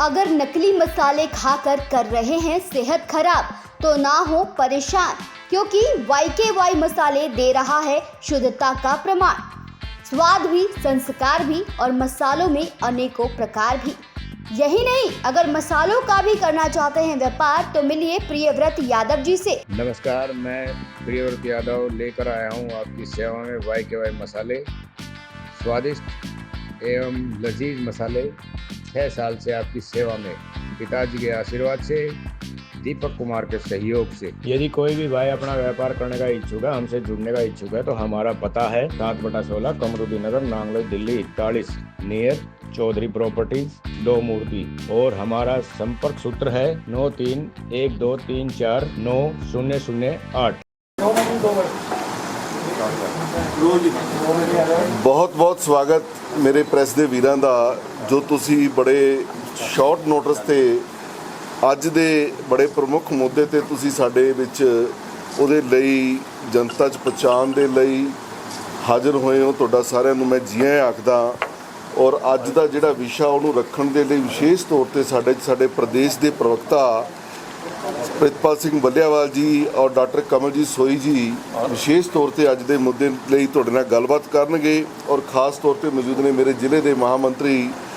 अगर नकली मसाले खाकर कर रहे हैं सेहत खराब तो ना हो परेशान, क्योंकि वाई के वाई मसाले दे रहा है शुद्धता का प्रमाण। स्वाद भी, संस्कार भी और मसालों में अनेकों प्रकार भी। यही नहीं, अगर मसालों का भी करना चाहते हैं व्यापार तो मिलिए प्रियव्रत यादव जी से। नमस्कार, मैं प्रियव्रत यादव लेकर आया हूँ आपकी सेवा में वाई के वाई मसाले। स्वादिष्ट एवं लजीज मसाले। छः साल से आपकी सेवा में पिताजी के आशीर्वाद से दीपक कुमार के सहयोग से यदि कोई भी भाई अपना व्यापार करने का इच्छुक है हमसे जुड़ने का इच्छुक है तो हमारा पता है सात बटा सोलह कमरुद्दीन नगर नांगलोई दिल्ली इकतालीस नियर चौधरी प्रॉपर्टीज दो मूर्ति और हमारा संपर्क सूत्र है नौ तीन एक दो तीन चार नौ शून्य शून्य आठ ਬਹੁਤ ਬਹੁਤ ਸਵਾਗਤ ਮੇਰੇ ਪ੍ਰੈਸ ਦੇ ਵੀਰਾਂ ਦਾ ਜੋ ਤੁਸੀਂ ਬੜੇ ਸ਼ਾਰਟ ਨੋਟਿਸ ਤੇ ਅੱਜ ਦੇ ਬੜੇ ਪ੍ਰਮੁੱਖ ਮੁੱਦੇ ਤੇ ਤੁਸੀਂ ਸਾਡੇ ਵਿੱਚ ਉਹਦੇ ਲਈ ਜਨਤਾ 'ਚ ਪਹੁੰਚਾਉਣ ਦੇ ਲਈ ਹਾਜ਼ਰ ਹੋਏ ਹੋ ਤੁਹਾਡਾ ਸਾਰਿਆਂ ਨੂੰ ਮੈਂ ਜੀਆਂ ਆਖਦਾ। ਔਰ ਅੱਜ ਦਾ ਜਿਹੜਾ ਵਿਸ਼ਾ ਉਹਨੂੰ ਰੱਖਣ ਦੇ ਲਈ ਵਿਸ਼ੇਸ਼ ਤੌਰ ਤੇ ਸਾਡੇ ਸਾਡੇ ਪ੍ਰਦੇਸ਼ ਦੇ ਪ੍ਰਵਕਤਾ ਪ੍ਰਿਤਪਾਲ ਸਿੰਘ ਬੱਲਿਆਵਾਲ ਜੀ ਔਰ ਡਾਕਟਰ ਕਮਲਜੀਤ ਸੋਈ ਜੀ ਵਿਸ਼ੇਸ਼ ਤੌਰ ਤੇ ਅੱਜ ਦੇ ਮੁੱਦੇ ਲਈ ਤੁਹਾਡੇ ਨਾਲ ਗੱਲਬਾਤ ਕਰਨਗੇ। ਔਰ ਖਾਸ ਤੌਰ ਤੇ ਮੌਜੂਦ ਨੇ ਮੇਰੇ ਜ਼ਿਲ੍ਹੇ ਦੇ ਮਹਾਮੰਤਰੀ ਅ,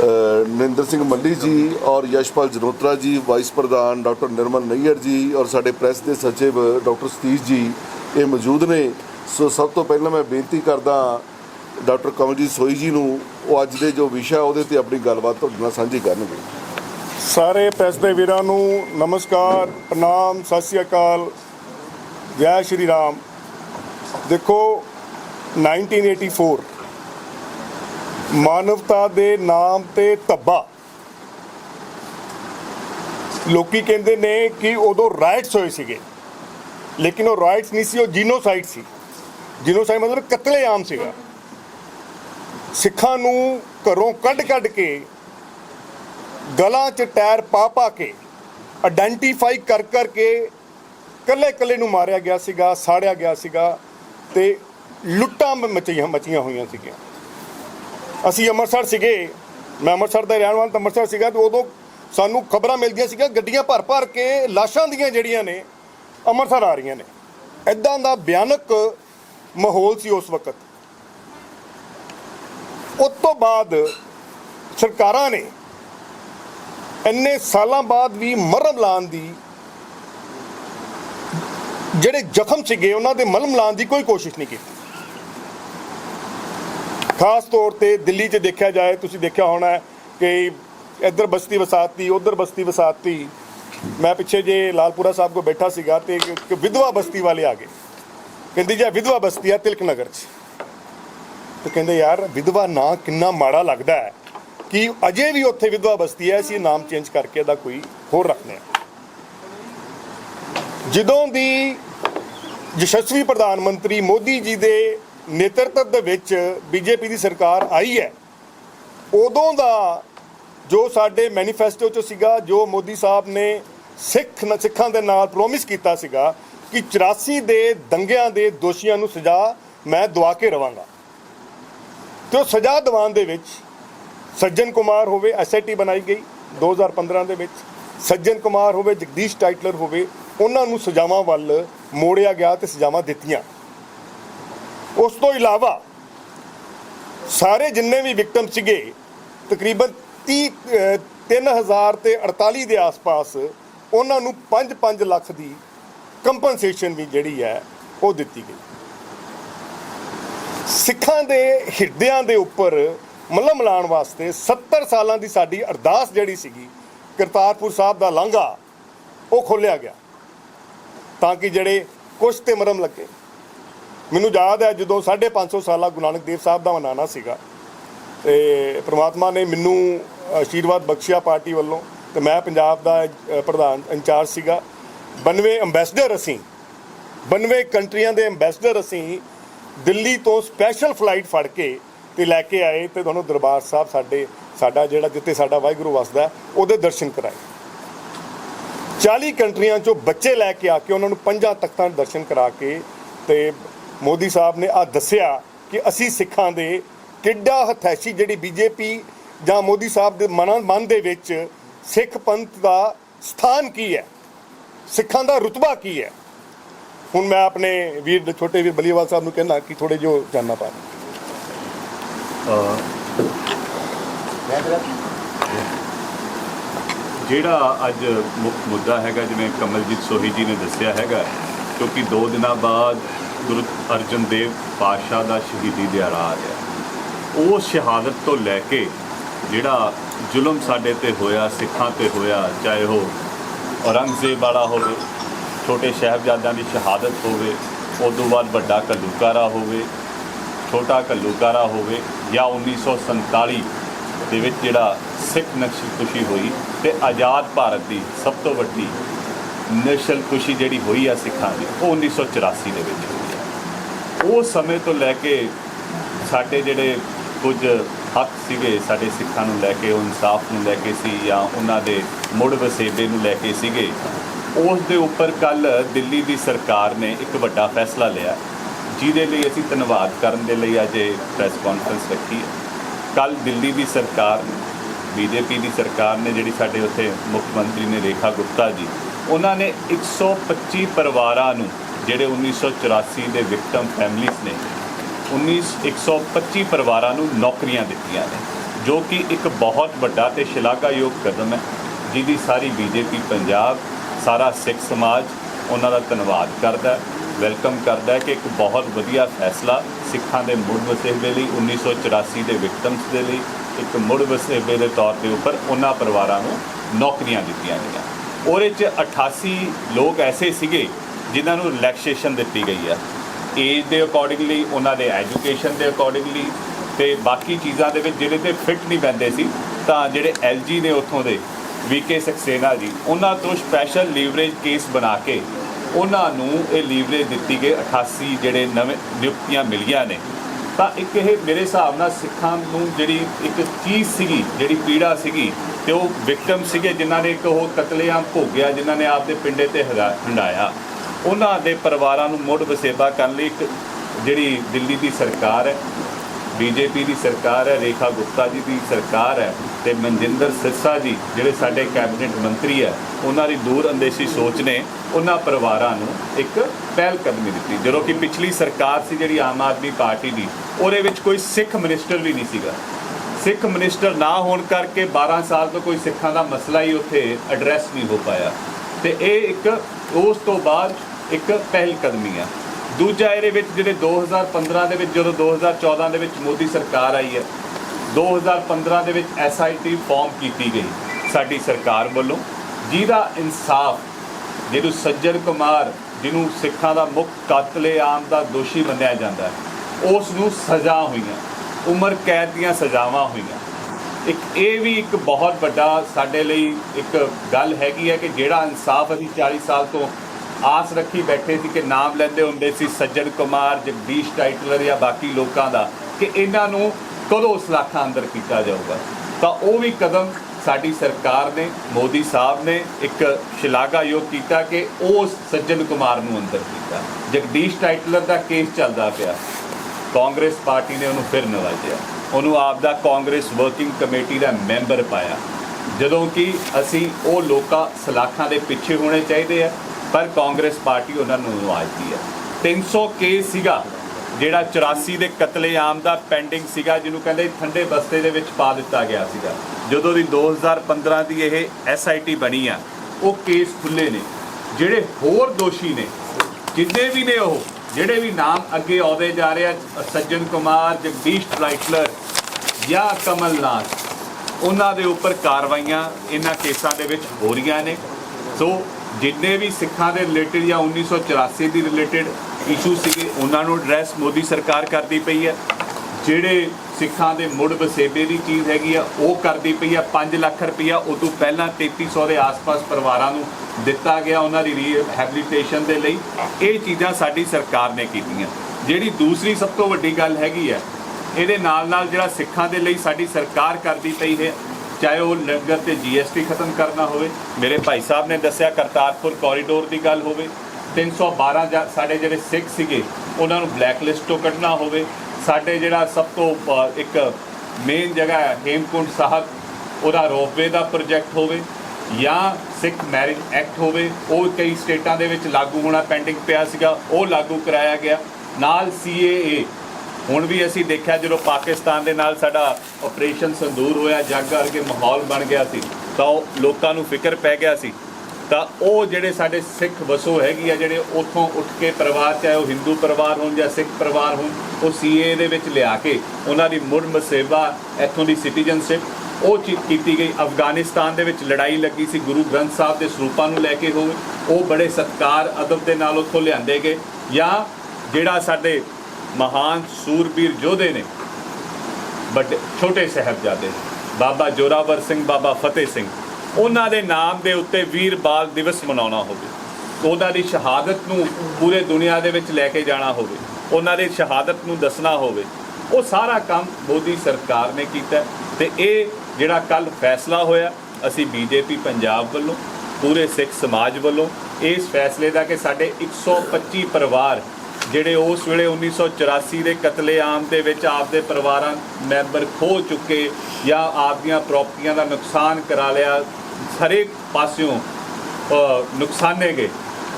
ਨਰਿੰਦਰ ਸਿੰਘ ਮੱਲੀ ਜੀ ਔਰ ਯਸ਼ਪਾਲ ਜਨੋਤਰਾ ਜੀ ਵਾਈਸ ਪ੍ਰਧਾਨ ਡਾਕਟਰ ਨਿਰਮਲ ਨਈਅਰ ਜੀ ਔਰ ਸਾਡੇ ਪ੍ਰੈਸ ਦੇ ਸਚਿਵ ਡਾਕਟਰ ਸਤੀਸ਼ ਜੀ ਇਹ ਮੌਜੂਦ ਨੇ। ਸੋ ਸਭ ਤੋਂ ਪਹਿਲਾਂ ਮੈਂ ਬੇਨਤੀ ਕਰਦਾ ਡਾਕਟਰ ਕਮਲਜੀਤ ਸੋਈ ਜੀ ਨੂੰ, ਉਹ ਅੱਜ ਦੇ ਜੋ ਵਿਸ਼ਾ ਉਹਦੇ ਤੇ ਆਪਣੀ ਗੱਲਬਾਤ ਤੁਹਾਡੇ ਨਾਲ ਸਾਂਝੀ ਕਰਨਗੇ। ਸਾਰੇ ਪ੍ਰੈਸ ਦੇ ਵੀਰਾਂ ਨੂੰ ਨਮਸਕਾਰ, ਪ੍ਰਣਾਮ, ਸਤਿ ਸ੍ਰੀ ਅਕਾਲ। ਜੈ ਸ਼੍ਰੀ ਰਾਮ। ਦੇਖੋ 1984 ਮਾਨਵਤਾ ਦੇ ਨਾਮ ਤੇ ਧੱਬਾ। ਲੋਕੀ ਕਹਿੰਦੇ ਨੇ ਕਿ ਉਦੋਂ ਰਾਈਟਸ ਹੋਏ ਸੀਗੇ। ਲੇਕਿਨ ਉਹ ਰਾਈਟਸ ਨਹੀਂ ਸੀ, ਉਹ ਜੀਨੋਸਾਈਡ ਸੀ। ਜੀਨੋਸਾਈਡ ਮਤਲਬ ਕਤਲੇਆਮ ਸੀਗਾ। ਸਿੱਖਾਂ ਨੂੰ ਘਰੋਂ ਕੱਢ ਕੱਢ ਕੇ ਗਲਾਂ 'ਚ ਟਾਇਰ ਪਾ ਪਾ ਕੇ ਆਇਡੈਂਟੀਫਾਈ ਕਰ ਕਰ ਕੇ ਕੱਲੇ ਕੱਲੇ ਨੂੰ ਮਾਰਿਆ ਗਿਆ ਸੀਗਾ, ਸਾੜਿਆ ਗਿਆ ਸੀਗਾ ਤੇ ਲੁੱਟਾਂ ਮਚੀਆਂ ਮਚੀਆਂ ਹੋਈਆਂ ਸੀਗੀਆਂ। ਅਸੀਂ ਅੰਮ੍ਰਿਤਸਰ ਸੀਗੇ। ਮੈਂ ਅੰਮ੍ਰਿਤਸਰ ਦਾ ਰਹਿਣ ਵਾਲਾ ਤਾਂ ਅੰਮ੍ਰਿਤਸਰ ਸੀਗਾ ਤੇ ਉਦੋਂ ਸਾਨੂੰ ਖਬਰਾਂ ਮਿਲਦੀਆਂ ਸੀਗੀਆਂ, ਗੱਡੀਆਂ ਭਰ ਭਰ ਕੇ ਲਾਸ਼ਾਂ ਦੀਆਂ ਜਿਹੜੀਆਂ ਨੇ, ਅੰਮ੍ਰਿਤਸਰ ਆ ਰਹੀਆਂ ਨੇ। ਐਦਾਂ ਦਾ ਭਿਆਨਕ ਮਾਹੌਲ ਸੀ ਉਸ ਵਕਤ। ਉਸ ਤੋਂ ਬਾਅਦ ਸਰਕਾਰਾਂ ਨੇ ਇੰਨੇ ਸਾਲਾਂ ਬਾਅਦ ਵੀ ਮਰਮ ਲਾਉਣ ਦੀ, ਜਿਹੜੇ ਜ਼ਖਮ ਸੀਗੇ, ਉਹਨਾਂ ਦੇ ਮਲਮ ਲਾਉਣ ਦੀ ਕੋਈ ਕੋਸ਼ਿਸ਼ ਨਹੀਂ ਕੀਤੀ। ਖਾਸ ਤੌਰ ਤੇ ਦਿੱਲੀ 'ਚ ਦੇਖਿਆ ਜਾਏ, ਤੁਸੀਂ ਦੇਖਿਆ ਹੋਣਾ ਕਿ ਇੱਧਰ ਬਸਤੀ ਵਸਾਤੀ, ਉੱਧਰ ਬਸਤੀ ਵਸਾਤੀ। ਮੈਂ ਪਿੱਛੇ ਜੇ ਲਾਲਪੁਰਾ ਸਾਹਿਬ ਕੋ ਬੈਠਾ ਸੀਗਾ ਤੇ ਇੱਕ ਵਿਧਵਾ ਬਸਤੀ ਵਾਲੇ ਆ ਗਏ। ਕਹਿੰਦੇ ਜੀ ਵਿਧਵਾ ਬਸਤੀ ਆ ਤਿਲਕ ਨਗਰ 'ਚ। ਤੇ ਕਹਿੰਦੇ, ਯਾਰ, ਵਿਧਵਾ ਨਾਂ ਕਿੰਨਾ ਮਾੜਾ ਲੱਗਦਾ ਹੈ ਕਿ ਅਜੇ ਵੀ ਉੱਥੇ ਵਿਧਵਾ ਬਸਤੀ ਹੈ, ਅਸੀਂ ਨਾਮ ਚੇਂਜ ਕਰਕੇ ਇਹਦਾ ਕੋਈ ਹੋਰ ਰੱਖਦੇ ਹਾਂ। ਜਦੋਂ ਦੀ ਯਸ਼ਸਵੀ ਪ੍ਰਧਾਨ ਮੰਤਰੀ ਮੋਦੀ ਜੀ ਦੇ ਨੇਤਰਤਵ ਦੇ ਵਿੱਚ ਬੀਜੇਪੀ ਦੀ ਸਰਕਾਰ ਆਈ ਹੈ, ਉਦੋਂ ਦਾ ਜੋ ਸਾਡੇ ਮੈਨੀਫੈਸਟੋ 'ਚ ਸੀਗਾ, ਜੋ ਮੋਦੀ ਸਾਹਿਬ ਨੇ ਸਿੱਖ ਸਿੱਖਾਂ ਦੇ ਨਾਲ ਪ੍ਰੋਮਿਸ ਕੀਤਾ ਸੀਗਾ ਕਿ 84 ਦੇ ਦੰਗਿਆਂ ਦੇ ਦੋਸ਼ੀਆਂ ਨੂੰ ਸਜ਼ਾ ਮੈਂ ਦਵਾ ਕੇ ਰਵਾਂਗਾ। ਤੇ ਉਹ ਸਜ਼ਾ ਦਿਵਾਉਣ ਦੇ ਵਿੱਚ ਸੱਜਣ ਕੁਮਾਰ ਹੋਵੇ ਐਸਆਈਟੀ ਬਣਾਈ ਗਈ 2015 ਦੇ ਵਿੱਚ, ਸੱਜਣ ਕੁਮਾਰ ਹੋਵੇ, ਜਗਦੀਸ਼ ਟਾਈਟਲਰ ਹੋਵੇ, ਉਹਨਾਂ ਨੂੰ ਸਜ਼ਾਵਾਂ ਵੱਲ ਮੋੜਿਆ ਗਿਆ ਤੇ ਸਜ਼ਾਵਾਂ ਦਿੱਤੀਆਂ। ਉਸ ਤੋਂ ਇਲਾਵਾ ਸਾਰੇ ਜਿੰਨੇ ਵੀ ਵਿਕਟਮ ਸੀਗੇ ਤਕਰੀਬਨ 30 ਅਹ, 3000 ਤੇ 48 ਦੇ ਆਸ-ਪਾਸ ਉਹਨਾਂ ਨੂੰ 5-5 ਲੱਖ ਦੀ ਕੰਪਨਸੇਸ਼ਨ ਵੀ ਜਿਹੜੀ ਹੈ ਉਹ ਦਿੱਤੀ ਗਈ। ਸਿੱਖਾਂ ਦੇ ਹਿਰਦਿਆਂ ਦੇ ਉੱਪਰ ਮੱਲਮ ਲਾਉਣ ਵਾਸਤੇ 70 ਸਾਲਾਂ ਦੀ ਸਾਡੀ ਅਰਦਾਸ ਜਿਹੜੀ ਸੀਗੀ ਕਰਤਾਰਪੁਰ ਸਾਹਿਬ ਦਾ ਲਾਂਘਾ ਉਹ ਖੋਲਿਆ ਗਿਆ। ਤਾਂ ਕਿ ਜਿਹੜੇ ਕੁਛ ਤੇ ਮਰਮ ਲੱਗੇ। ਮੈਨੂੰ ਯਾਦ ਹੈ ਜਦੋਂ 550 ਸਾਲਾ ਗੁਰੂ ਨਾਨਕ ਦੇਵ ਸਾਹਿਬ ਦਾ ਮਨਾਣਾ ਸੀਗਾ ਤੇ ਪ੍ਰਮਾਤਮਾ ਨੇ ਮੈਨੂੰ ਆਸ਼ੀਰਵਾਦ ਬਖਸ਼ਿਆ ਪਾਰਟੀ ਵੱਲੋਂ ਤੇ ਮੈਂ ਪੰਜਾਬ ਦਾ ਪ੍ਰਧਾਨ ਇੰਚਾਰਜ ਸੀਗਾ। 92 ਐਮਬੈਸਡਰ ਅਸੀਂ 92 ਕੰਟਰੀਆਂ ਦੇ ਐਮਬੈਸਡਰ ਅਸੀਂ ਦਿੱਲੀ ਤੋਂ ਸਪੈਸ਼ਲ ਫਲਾਈਟ ਫੜ ਕੇ ਤੇ ਲੈ ਕੇ ਆਏ ਤੇ ਤੁਹਾਨੂੰ ਦਰਬਾਰ ਸਾਹਿਬ ਸਾਡੇ, ਸਾਡਾ ਜਿਹੜਾ ਜਿੱਥੇ ਸਾਡਾ ਵਾਹਿਗੁਰੂ ਵਸਦਾ ਉਹਦੇ ਦਰਸ਼ਨ ਕਰਾਏ। 40 ਕੰਟਰੀਆਂ ਚੋਂ ਬੱਚੇ ਲੈ ਕੇ ਆ ਕੇ ਉਹਨਾਂ ਨੂੰ ਪੰਜਾਂ ਤਖਤਾਂ ਦੇ ਦਰਸ਼ਨ ਕਰਾ ਕੇ ਤੇ ਮੋਦੀ ਸਾਹਿਬ ਨੇ ਆ ਦੱਸਿਆ ਕਿ ਅਸੀਂ ਸਿੱਖਾਂ ਦੇ ਕਿੱਡਾ ਹਥੈਸ਼ੀ ਜਿਹੜੀ ਬੀਜੇਪੀ ਜਾਂ ਮੋਦੀ ਸਾਹਿਬ ਦੇ ਮਨ ਮਨ ਦੇ ਵਿੱਚ ਸਿੱਖ ਪੰਥ ਦਾ ਸਥਾਨ ਕੀ ਹੈ? ਸਿੱਖਾਂ ਦਾ ਰੁਤਬਾ ਕੀ ਹੈ? ਹੁਣ ਮੈਂ ਆਪਣੇ ਵੀਰ ਛੋਟੇ ਵੀਰ ਬਲੀਵਾਲ ਸਾਹਿਬ ਨੂੰ ਕਹਿੰਦਾ ਕਿ ਥੋੜੇ ਜੋ ਜਾਨਣਾ ਪਾ ਜਿਹੜਾ ਅੱਜ ਮੁੱਖ ਮੁੱਦਾ ਹੈਗਾ, ਜਿਵੇਂ ਕਮਲਜੀਤ ਸੋਹੀ ਜੀ ਨੇ ਦੱਸਿਆ ਹੈਗਾ, ਕਿਉਂਕਿ 2 ਦਿਨਾਂ ਬਾਅਦ ਗੁਰੂ ਅਰਜਨ ਦੇਵ ਪਾਤਸ਼ਾਹ ਦਾ ਸ਼ਹੀਦੀ ਦਿਹਾੜਾ ਆ ਰਿਹਾ ਉਹ ਸ਼ਹਾਦਤ ਤੋਂ ਲੈ ਕੇ ਜਿਹੜਾ ਜ਼ੁਲਮ ਸਾਡੇ ਤੇ ਹੋਇਆ, ਸਿੱਖਾਂ ਤੇ ਹੋਇਆ, ਚਾਹੇ ਉਹ ਔਰੰਗਜ਼ੇਬ ਵਾਲਾ ਹੋਵੇ, ਛੋਟੇ ਸਾਹਿਬਜ਼ਾਦਿਆਂ ਦੀ ਸ਼ਹਾਦਤ ਹੋਵੇ, ਉਦੋਂ ਬਾਅਦ ਵੱਡਾ ਘੱਲੂਕਾਰਾ ਹੋਵੇ, ਛੋਟਾ ਘੱਲੂਕਾਰਾ ਹੋਵੇ, ਜਾਂ 1947 ਦੇ ਵਿੱਚ ਜਿਹੜਾ ਸਿੱਖ ਨਕਸ਼ਕੁਸ਼ੀ ਹੋਈ ਤੇ ਆਜ਼ਾਦ ਭਾਰਤ ਦੀ ਸਭ ਤੋਂ ਵੱਡੀ ਨਸ਼ਲਕੁਸ਼ੀ ਜਿਹੜੀ ਹੋਈ ਆ ਸਿੱਖਾਂ ਦੀ, ਉਹ 1984 ਦੇ ਵਿੱਚ। ਉਹ ਸਮੇਂ ਤੋਂ ਲੈ ਕੇ ਸਾਡੇ ਜਿਹੜੇ ਕੁਝ ਹੱਕ ਸੀਗੇ, ਸਾਡੇ ਸਿੱਖਾਂ ਨੂੰ ਲੈ ਕੇ, ਉਹ ਇਨਸਾਫ ਨੂੰ ਲੈ ਕੇ ਸੀ ਜਾਂ ਉਹਨਾਂ ਦੇ ਮੁੜ ਵਸੇਬੇ ਨੂੰ ਲੈ ਕੇ ਸੀਗੇ, ਉਸ ਦੇ ਉੱਪਰ ਕੱਲ ਦਿੱਲੀ ਦੀ ਸਰਕਾਰ ਨੇ ਇੱਕ ਵੱਡਾ ਫੈਸਲਾ ਲਿਆ। ਜਿਹਦੇ ਲਈ ਅਸੀਂ ਧੰਨਵਾਦ ਕਰਨ ਦੇ ਲਈ ਅੱਜ ਇਹ ਪ੍ਰੈਸ ਕਾਨਫਰੰਸ ਰੱਖੀ ਹੈ। ਕੱਲ ਦਿੱਲੀ ਦੀ ਸਰਕਾਰ ਬੀਜੇਪੀ ਦੀ ਸਰਕਾਰ ਨੇ ਜਿਹੜੀ ਸਾਡੇ ਉੱਥੇ ਮੁੱਖ ਮੰਤਰੀ ਨੇ ਰੇਖਾ ਗੁਪਤਾ ਜੀ, ਉਹਨਾਂ ਨੇ 125 ਪਰਿਵਾਰਾਂ ਨੂੰ ਜਿਹੜੇ 1984 ਦੇ ਵਿਕਟਮ ਫੈਮਿਲੀਜ਼ ਨੇ 19 125 ਪਰਿਵਾਰਾਂ ਨੂੰ ਨੌਕਰੀਆਂ ਦਿੱਤੀਆਂ ਨੇ, ਜੋ ਕਿ ਇੱਕ ਬਹੁਤ ਵੱਡਾ ਤੇ ਸ਼ਲਾਘਾਯੋਗ ਕਦਮ ਹੈ, ਜਿਹਦੀ ਸਾਰੀ ਬੀਜੇਪੀ ਪੰਜਾਬ, ਸਾਰਾ ਸਿੱਖ ਸਮਾਜ ਉਹਨਾਂ ਦਾ ਧੰਨਵਾਦ ਕਰਦਾ ਵੈਲਕਮ ਕਰਦਾ ਕਿ ਇੱਕ ਬਹੁਤ ਵਧੀਆ ਫੈਸਲਾ ਸਿੱਖਾਂ ਦੇ ਮੁੜ ਵਸੇਬੇ ਲਈ 1984 ਦੇ ਵਿਕਟਮਸ ਦੇ ਲਈ, ਇੱਕ ਮੁੜ ਵਸੇਬੇ ਦੇ ਤੌਰ ਤੇ ਉੱਪਰ ਉਹਨਾਂ ਪਰਿਵਾਰਾਂ ਨੂੰ ਨੌਕਰੀਆਂ ਦਿੱਤੀਆਂ ਗਈਆਂ। ਉਹਦੇ 'ਚ 88 ਲੋਕ ਐਸੇ ਸੀਗੇ ਜਿਨ੍ਹਾਂ ਨੂੰ ਰਿਲੈਕਸੇਸ਼ਨ ਦਿੱਤੀ ਗਈ ਆ। ਏਜ ਦੇ ਅਕੋਰਡਿੰਗਲੀ ਉਹਨਾਂ ਦੇ ਐਜੂਕੇਸ਼ਨ ਦੇ ਅਕੋਰਡਿੰਗਲੀ ਤੇ ਬਾਕੀ ਚੀਜ਼ਾਂ ਦੇ ਵਿੱਚ ਜਿਹੜੇ ਤੇ ਫਿੱਟ ਨਹੀਂ ਪੈਂਦੇ ਸੀ, ਤਾਂ ਜਿਹੜੇ ਐਲਜੀ ਨੇ ਉੱਥੋਂ ਦੇ ਵੀਕੇ ਸਕਸੇਨਾ ਜੀ, ਉਹਨਾਂ ਤੋਂ ਸਪੈਸ਼ਲ ਲੀਵਰੇਜ ਕੇਸ ਬਣਾ ਕੇ, ਉਹਨਾਂ ਨੂੰ ਇਹ ਲੀਵਰੇਜ ਦਿੱਤੀ ਗਈ 88 ਜਿਹੜੇ ਨਵੇਂ ਨਿਯੁਕਤੀਆਂ ਮਿਲੀਆਂ ਨੇ। ਤਾਂ ਇੱਕ ਇਹ ਮੇਰੇ ਹਿਸਾਬ ਨਾਲ ਸਿੱਖਾਂ ਨੂੰ ਜਿਹੜੀ ਇੱਕ ਚੀਜ਼ ਸੀਗੀ, ਜਿਹੜੀ ਪੀੜਾ ਸੀਗੀ, ਤੇ ਉਹ ਵਿਕਟਮ ਸੀਗੇ, ਜਿਨ੍ਹਾਂ ਨੇ ਇੱਕ ਉਹ ਕਤਲੇਆਮ ਭੋਗਿਆ, ਜਿਨ੍ਹਾਂ ਨੇ ਆਪਦੇ ਪਿੰਡੇ ਤੇ ਹਰਾ- ਹੰਡਾਇਆ। ਉਹਨਾਂ ਦੇ ਪਰਿਵਾਰਾਂ ਨੂੰ ਮੁੜ ਵਸੇਬਾ ਕਰਨ ਲਈ ਇੱਕ ਜਿਹੜੀ ਦਿੱਲੀ ਦੀ ਸਰਕਾਰ ਹੈ, ਬੀਜੇਪੀ ਦੀ ਸਰਕਾਰ ਹੈ, ਰੇਖਾ ਗੁਪਤਾ ਜੀ ਦੀ ਸਰਕਾਰ ਹੈ ਤੇ ਮਨਜਿੰਦਰ ਸਿਰਸਾ ਜੀ, ਜਿਹੜੇ ਸਾਡੇ ਕੈਬਨਿਟ ਮੰਤਰੀ ਹੈ, ਉਹਨਾਂ ਦੀ ਦੂਰ ਅੰਦੇਸ਼ੀ ਸੋਚ ਨੇ ਉਹਨਾਂ ਪਰਿਵਾਰਾਂ ਨੂੰ ਇੱਕ ਪਹਿਲ ਕਦਮੀ ਦਿੱਤੀ। ਜਦੋਂ ਕਿ ਪਿਛਲੀ ਸਰਕਾਰ ਸੀ ਜਿਹੜੀ ਆਮ ਆਦਮੀ ਪਾਰਟੀ ਦੀ, ਉਹਦੇ ਵਿੱਚ ਕੋਈ ਸਿੱਖ ਮਿਨਿਸਟਰ ਵੀ ਨਹੀਂ ਸੀਗਾ। ਸਿੱਖ ਮਿਨਿਸਟਰ ਨਾ ਹੋਣ ਕਰਕੇ 12 ਸਾਲ ਤੋਂ ਕੋਈ ਸਿੱਖਾਂ ਦਾ ਮਸਲਾ ਹੀ ਉੱਥੇ ਐਡਰੈਸ ਨਹੀਂ ਹੋ ਪਾਇਆ। ਤੇ ਇਹ ਇੱਕ ਉਸ ਤੋਂ ਬਾਅਦ ਇੱਕ ਪਹਿਲ ਕਦਮੀ ਆ। ਦੂਜਾ ਇਹਦੇ ਵਿੱਚ ਜਿਹੜੇ 2015 ਦੇ ਵਿੱਚ, ਜਦੋਂ 2014 ਦੇ ਵਿੱਚ ਮੋਦੀ ਸਰਕਾਰ ਆਈ ਹੈ 2015 ਦੇ ਵਿੱਚ ਐਸਆਈਟੀ ਫਾਰਮ ਕੀਤੀ ਗਈ ਸਾਡੀ ਸਰਕਾਰ ਵੱਲੋਂ। ਜਿਹਦਾ ਇਨਸਾਫ ਜਿਹਨੂੰ ਸੱਜਣ ਕੁਮਾਰ, ਜਿਹਨੂੰ ਸਿੱਖਾਂ ਦਾ ਮੁੱਖ ਕਾਤਲੇ-ਆਮ ਦਾ ਦੋਸ਼ੀ ਮੰਨਿਆ ਜਾਂਦਾ ਹੈ ਉਸ ਨੂੰ ਸਜ਼ਾ ਹੋਈਆਂ, ਉਮਰ ਕੈਦ ਦੀਆਂ ਸਜ਼ਾਵਾਂ ਹੋਈਆਂ। ਇੱਕ ਇਹ ਵੀ ਇੱਕ ਬਹੁਤ ਵੱਡਾ ਸਾਡੇ ਲਈ ਇੱਕ ਗੱਲ ਹੈਗੀ ਹੈ ਕਿ ਜਿਹੜਾ ਇਨਸਾਫ ਅਸੀਂ 40 ਸਾਲ ਤੋਂ ਆਸ ਰੱਖੀ ਬੈਠੇ ਸੀ ਕਿ ਨਾਮ ਲੈਂਦੇ ਹੁੰਦੇ ਸੀ ਸੱਜਣ ਕੁਮਾਰ, ਜਗਦੀਸ਼ ਟਾਈਟਲਰ ਜਾਂ ਬਾਕੀ ਲੋਕਾਂ ਦਾ ਕਿ ਇਹਨਾਂ ਨੂੰ ਕਦੋਂ ਸਲਾਖਾਂ ਅੰਦਰ ਕੀਤਾ ਜਾਊਗਾ। ਤਾਂ ਉਹ ਵੀ ਕਦਮ ਸਾਡੀ ਸਰਕਾਰ ਨੇ, ਮੋਦੀ ਸਾਹਿਬ ਨੇ ਇੱਕ ਸ਼ਲਾਘਾਯੋਗ ਕੀਤਾ ਕਿ ਉਹ ਸੱਜਣ ਕੁਮਾਰ ਨੂੰ ਅੰਦਰ ਕੀਤਾ। ਜਗਦੀਸ਼ ਟਾਈਟਲਰ ਦਾ ਕੇਸ ਚੱਲਦਾ ਪਿਆ। ਕਾਂਗਰਸ ਪਾਰਟੀ ਨੇ ਉਹਨੂੰ ਫਿਰ ਨਵਾਜਿਆ। ਉਹਨੂੰ ਆਪ ਦਾ ਕਾਂਗਰਸ ਵਰਕਿੰਗ ਕਮੇਟੀ ਦਾ ਮੈਂਬਰ ਪਾਇਆ। ਜਦੋਂ ਕਿ ਅਸੀਂ ਉਹ ਲੋਕਾਂ ਸਲਾਖਾਂ ਦੇ ਪਿੱਛੇ ਹੋਣੇ ਚਾਹੀਦੇ ਆ। ਪਰ ਕਾਂਗਰਸ ਪਾਰਟੀ ਉਹਨਾਂ ਨੂੰ ਨਵਾਜਦੀ ਹੈ। 300 ਕੇਸ ਸੀਗਾ, ਜਿਹੜਾ 84 ਦੇ ਕਤਲੇਆਮ ਦਾ ਪੈਂਡਿੰਗ ਸੀਗਾ, ਜਿਹਨੂੰ ਕਹਿੰਦੇ ਠੰਡੇ ਬਸਤੇ ਦੇ ਵਿੱਚ ਪਾ ਦਿੱਤਾ ਗਿਆ ਸੀਗਾ। ਜਦੋਂ ਦੀ 2015 ਦੀ ਇਹ ਐਸਆਈਟੀ ਬਣੀ ਆ, ਉਹ ਕੇਸ ਖੁੱਲੇ ਨੇ। ਜਿਹੜੇ ਹੋਰ ਦੋਸ਼ੀ ਨੇ, ਜਿੰਨੇ ਵੀ ਨੇ ਉਹ, ਜਿਹੜੇ ਵੀ ਨਾਮ ਅੱਗੇ ਆਉਂਦੇ ਜਾ ਰਹੇ ਆ, ਸੱਜਣ ਕੁਮਾਰ, ਜਗਦੀਸ਼ ਟਰਾਈਟਲਰ ਜਾਂ ਕਮਲਨਾਥ ਉਹਨਾਂ ਦੇ ਉੱਪਰ ਕਾਰਵਾਈਆਂ ਇਹਨਾਂ ਕੇਸਾਂ ਦੇ ਵਿੱਚ ਹੋ ਰਹੀਆਂ ਨੇ। ਸੋ ਜਿੰਨੇ ਵੀ ਸਿੱਖਾਂ ਦੇ ਰਿਲੇਟਡ ਜਾਂ 1984 ਦੀ ਰਿਲੇਟਡ ਇਸ਼ੂ ਸੀਗੇ, ਉਹਨਾਂ ਨੂੰ ਐਡਰੈਸ ਮੋਦੀ ਸਰਕਾਰ ਕਰਦੀ ਪਈ ਹੈ। ਜਿਹੜੇ ਸਿੱਖਾਂ ਦੇ ਮੁੜ ਵਸੇਬੇ ਦੀ ਚੀਜ਼ ਹੈਗੀ ਆ, ਉਹ ਕਰਦੀ ਪਈ ਆ। 5 ਲੱਖ ਰੁਪਈਆ ਤੋਂ ਪਹਿਲਾਂ 3300 ਦੇ ਆਸ-ਪਾਸ ਪਰਿਵਾਰਾਂ ਨੂੰ ਦਿੱਤਾ ਗਿਆ ਉਹਨਾਂ ਦੀ ਰੀਹੈਬਿਲਿਟੇਸ਼ਨ ਦੇ ਲਈ। ਇਹ ਚੀਜ਼ਾਂ ਸਾਡੀ ਸਰਕਾਰ ਨੇ ਕੀਤੀਆਂ। ਜਿਹੜੀ ਦੂਸਰੀ ਸਭ ਤੋਂ ਵੱਡੀ ਗੱਲ ਹੈਗੀ ਆ, ਇਹਦੇ ਨਾਲ ਨਾਲ ਜਿਹੜਾ ਸਿੱਖਾਂ ਦੇ ਲਈ ਸਾਡੀ ਸਰਕਾਰ ਕਰਦੀ ਪਈ ਹੈ ਚਾਹੇ ਉਹ ਲੰਗਰ ਤੇ ਜੀਐਸਟੀ ਖਤਮ ਕਰਨਾ ਹੋਵੇ, ਮੇਰੇ ਭਾਈ ਸਾਹਿਬ ਨੇ ਦੱਸਿਆ ਕਰਤਾਰਪੁਰ ਕੋਰੀਡੋਰ ਦੀ ਗੱਲ ਹੋਵੇ 312 ਜਾਂ- ਸਾਡੇ ਜਿਹੜੇ ਸਿੱਖ ਸੀਗੇ, ਉਹਨਾਂ ਨੂੰ ਬਲੈਕ ਲਿਸਟ ਤੋਂ ਕੱਢਣਾ ਹੋਵੇ, ਸਾਡੇ ਜਿਹੜਾ ਸਭ ਤੋਂ ਇੱਕ ਮੇਨ ਜਗ੍ਹਾ ਹੈ, ਹੇਮਕੁੰਟ ਸਾਹਿਬ, ਉਹਦਾ ਰੋਪਵੇ ਦਾ ਪ੍ਰੋਜੈਕਟ ਹੋਵੇ ਜਾਂ ਸਿੱਖ ਮੈਰਿਜ ਐਕਟ ਹੋਵੇ, ਉਹ ਕਈ ਸਟੇਟਾਂ ਦੇ ਵਿੱਚ ਲਾਗੂ ਹੋਣਾ ਪੈਂਡਿੰਗ ਪਿਆ ਸੀਗਾ, ਉਹ ਲਾਗੂ ਕਰਾਇਆ ਗਿਆ। ਨਾਲ CAA ਹੁਣ ਵੀ ਅਸੀਂ ਦੇਖਿਆ ਜਦੋਂ ਪਾਕਿਸਤਾਨ ਦੇ ਨਾਲ ਸਾਡਾ ਆਪਰੇਸ਼ਨ ਸੰਦੂਰ ਹੋਇਆ, ਜੰਗ ਵਰਗੇ ਮਾਹੌਲ ਬਣ ਗਿਆ ਸੀ, ਤਾਂ ਉਹ ਲੋਕਾਂ ਨੂੰ ਫਿਕਰ ਪੈ ਗਿਆ ਸੀ। ਤਾਂ ਉਹ ਜਿਹੜੇ ਸਾਡੇ ਸਿੱਖ ਵਸੋ ਹੈਗੀ ਆ, ਜਿਹੜੇ ਉੱਥੋਂ ਉੱਠ ਕੇ ਪਰਿਵਾਰ, ਚਾਹੇ ਉਹ ਹਿੰਦੂ ਪਰਿਵਾਰ ਹੋਣ ਜਾਂ ਸਿੱਖ ਪਰਿਵਾਰ ਹੋਣ, ਉਹ ਸੀਏ ਦੇ ਵਿੱਚ ਲਿਆ ਕੇ ਉਹਨਾਂ ਦੀ ਮੁੜ ਮਸੇਵਾ ਇੱਥੋਂ ਦੀ ਸਿਟੀਜ਼ਨਸ਼ਿਪ ਉਹ ਚੀਜ਼ ਕੀਤੀ ਗਈ। ਅਫਗਾਨਿਸਤਾਨ ਦੇ ਵਿੱਚ ਲੜਾਈ ਲੱਗੀ ਸੀ, ਗੁਰੂ ਗ੍ਰੰਥ ਸਾਹਿਬ ਦੇ ਸਰੂਪਾਂ ਨੂੰ ਲੈ ਕੇ ਹੋਵੇ, ਉਹ ਬੜੇ ਸਤਕਾਰ, ਅਦਬ ਦੇ ਨਾਲ ਉੱਥੋਂ ਲਿਆਂਦੇ ਗਏ। ਜਾਂ ਜਿਹੜਾ ਸਾਡੇ ਮਹਾਨ ਸੂਰਬੀਰ ਯੋਧੇ ਨੇ, ਵੱਡੇ, ਛੋਟੇ ਸਾਹਿਬਜ਼ਾਦੇ, ਬਾਬਾ ਜੋਰਾਵਰ ਸਿੰਘ, ਬਾਬਾ ਫਤਿਹ ਸਿੰਘ, ਉਹਨਾਂ ਦੇ ਨਾਮ ਦੇ ਉੱਤੇ ਵੀਰ ਬਾਲ ਦਿਵਸ ਮਨਾਉਣਾ ਹੋਵੇ, ਉਹਨਾਂ ਦੀ ਸ਼ਹਾਦਤ ਨੂੰ ਪੂਰੇ ਦੁਨੀਆ ਦੇ ਵਿੱਚ ਲੈ ਕੇ ਜਾਣਾ ਹੋਵੇ, ਉਹਨਾਂ ਦੀ ਸ਼ਹਾਦਤ ਨੂੰ ਦੱਸਣਾ ਹੋਵੇ, ਉਹ ਸਾਰਾ ਕੰਮ ਮੋਦੀ ਸਰਕਾਰ ਨੇ ਕੀਤਾ ਹੈ ਤੇ ਇਹ ਜਿਹੜਾ ਕੱਲ ਫੈਸਲਾ ਹੋਇਆ, ਅਸੀਂ ਬੀਜੇਪੀ ਪੰਜਾਬ ਵੱਲੋਂ, ਪੂਰੇ ਸਿੱਖ ਸਮਾਜ ਵੱਲੋਂ, ਇਸ ਫੈਸਲੇ ਦਾ ਕਿ ਸਾਡੇ 125 ਪਰਿਵਾਰ ਜਿਹੜੇ ਉਸ ਵੇਲੇ 1984 ਦੇ ਕਤਲੇਆਮ ਦੇ ਵਿੱਚ ਆਪਦੇ ਪਰਿਵਾਰਾਂ, ਮੈਂਬਰ ਖੋ ਚੁੱਕੇ ਜਾਂ ਆਪਦੀਆਂ ਪ੍ਰਾਪਰਟੀਆਂ ਦਾ ਨੁਕਸਾਨ ਕਰਾ ਲਿਆ, ਹਰੇਕ ਪਾਸਿਓਂ ਨੁਕਸਾਨੇ ਗਏ।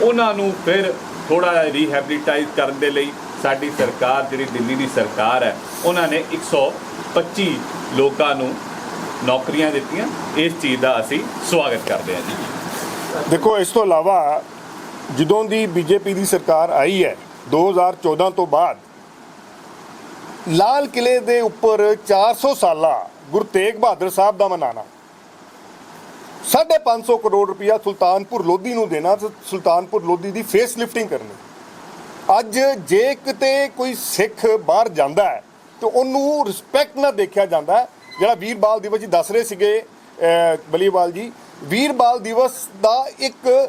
ਉਹਨਾਂ ਨੂੰ ਫਿਰ ਥੋੜਾ ਰੀਹੈਬਿਲਿਟਾਈਜ਼ ਕਰਨ ਦੇ ਲਈ ਸਾਡੀ ਸਰਕਾਰ, ਜਿਹੜੀ ਦਿੱਲੀ ਦੀ ਸਰਕਾਰ ਹੈ, ਉਹਨਾਂ ਨੇ 125 ਲੋਕਾਂ ਨੂੰ ਨੌਕਰੀਆਂ ਦਿੱਤੀਆਂ। ਇਸ ਚੀਜ਼ ਦਾ ਅਸੀਂ ਸਵਾਗਤ ਕਰਦੇ ਹਾਂ ਜੀ। ਦੇਖੋ, ਇਸ ਤੋਂ ਇਲਾਵਾ ਜਦੋਂ ਦੀ ਬੀਜੇਪੀ ਦੀ ਸਰਕਾਰ ਆਈ ਹੈ 2014 ਤੋਂ ਬਾਅਦ ਲਾਲ ਕਿਲੇ ਦੇ ਉੱਪਰ 400 ਸਾਲਾ ਗੁਰੂ ਤੇਗ ਬਹਾਦਰ ਸਾਹਿਬ ਦਾ ਮਨਾਣਾ। 550 ਕਰੋੜ ਰੁਪਇਆ ਸੁਲਤਾਨਪੁਰ ਲੋਧੀ ਨੂੰ ਦੇਣਾ ਤੇ ਸੁਲਤਾਨਪੁਰ ਲੋਧੀ ਦੀ ਫੇਸ ਲਿਫਟਿੰਗ ਕਰਨੀ। ਅੱਜ ਜੇ ਕਿਤੇ ਕੋਈ ਸਿੱਖ ਬਾਹਰ ਜਾਂਦਾ ਹੈ ਤੇ ਉਹਨੂੰ ਰਿਸਪੈਕਟ ਨਾਲ ਦੇਖਿਆ ਜਾਂਦਾ ਜਿਹੜਾ ਵੀਰ ਬਾਲ ਦਿਵਸ ਜੀ ਦੱਸ ਰਹੇ ਸੀਗੇ ਬਲੀਵਾਲ ਜੀ, ਵੀਰ ਬਾਲ ਦਿਵਸ ਦਾ ਇੱਕ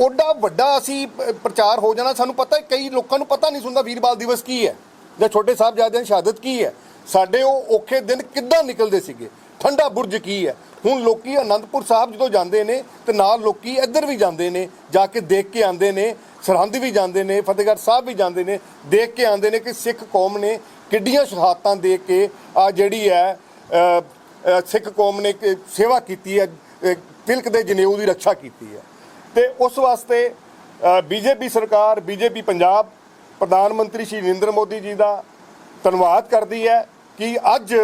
ਓਡਾ ਵੱਡਾ ਅਸੀਂ ਪ੍ਰਚਾਰ ਹੋ ਜਾਣਾ, ਸਾਨੂੰ ਪਤਾ ਹੈ, ਕਈ ਲੋਕਾਂ ਨੂੰ ਪਤਾ ਨਹੀਂ ਸੁਣਦਾ ਵੀਰ ਬਾਲ ਦਿਵਸ ਕੀ ਹੈ, ਜਾਂ ਛੋਟੇ ਸਾਹਿਬਜ਼ਾਦਿਆਂ ਦੀ ਸ਼ਹਾਦਤ ਕੀ ਹੈ। ਸਾਡੇ ਉਹ ਔਖੇ ਦਿਨ ਕਿੱਦਾਂ ਨਿਕਲਦੇ ਸੀਗੇ? ਠੰਡਾ ਬੁਰਜ ਕੀ ਹੈ? ਹੁਣ ਲੋਕੀ ਅਨੰਦਪੁਰ ਸਾਹਿਬ ਜਦੋਂ ਜਾਂਦੇ ਨੇ, ਤੇ ਨਾਲ ਲੋਕੀ ਇੱਧਰ ਵੀ ਜਾਂਦੇ ਨੇ, ਜਾ ਕੇ ਦੇਖ ਕੇ ਆਉਂਦੇ ਨੇ, ਸਰਹੰਦ ਵੀ ਜਾਂਦੇ ਨੇ, ਫਤਿਹਗੜ੍ਹ ਸਾਹਿਬ ਵੀ ਜਾਂਦੇ ਨੇ, ਦੇਖ ਕੇ ਆਉਂਦੇ ਨੇ ਕਿ ਸਿੱਖ ਕੌਮ ਨੇ ਕਿੱਡੀਆਂ ਸ਼ਹਾਦਤਾਂ ਦੇ ਕੇ ਆ ਜਿਹੜੀ ਹੈ ਸਿੱਖ ਕੌਮ ਨੇ ਸੇਵਾ ਕੀਤੀ ਹੈ ਤਿਲਕ ਦੇ ਜਨੇਊ ਦੀ ਰੱਖਿਆ ਕੀਤੀ ਹੈ। ਤੇ ਉਸ ਵਾਸਤੇ ਬੀਜੇਪੀ ਸਰਕਾਰ, ਬੀਜੇਪੀ ਪੰਜਾਬ, ਪ੍ਰਧਾਨ ਮੰਤਰੀ ਸ਼੍ਰੀ ਨਰਿੰਦਰ ਮੋਦੀ ਜੀ ਦਾ ਧੰਨਵਾਦ ਕਰਦੀ ਹੈ ਕਿ ਅੱਜ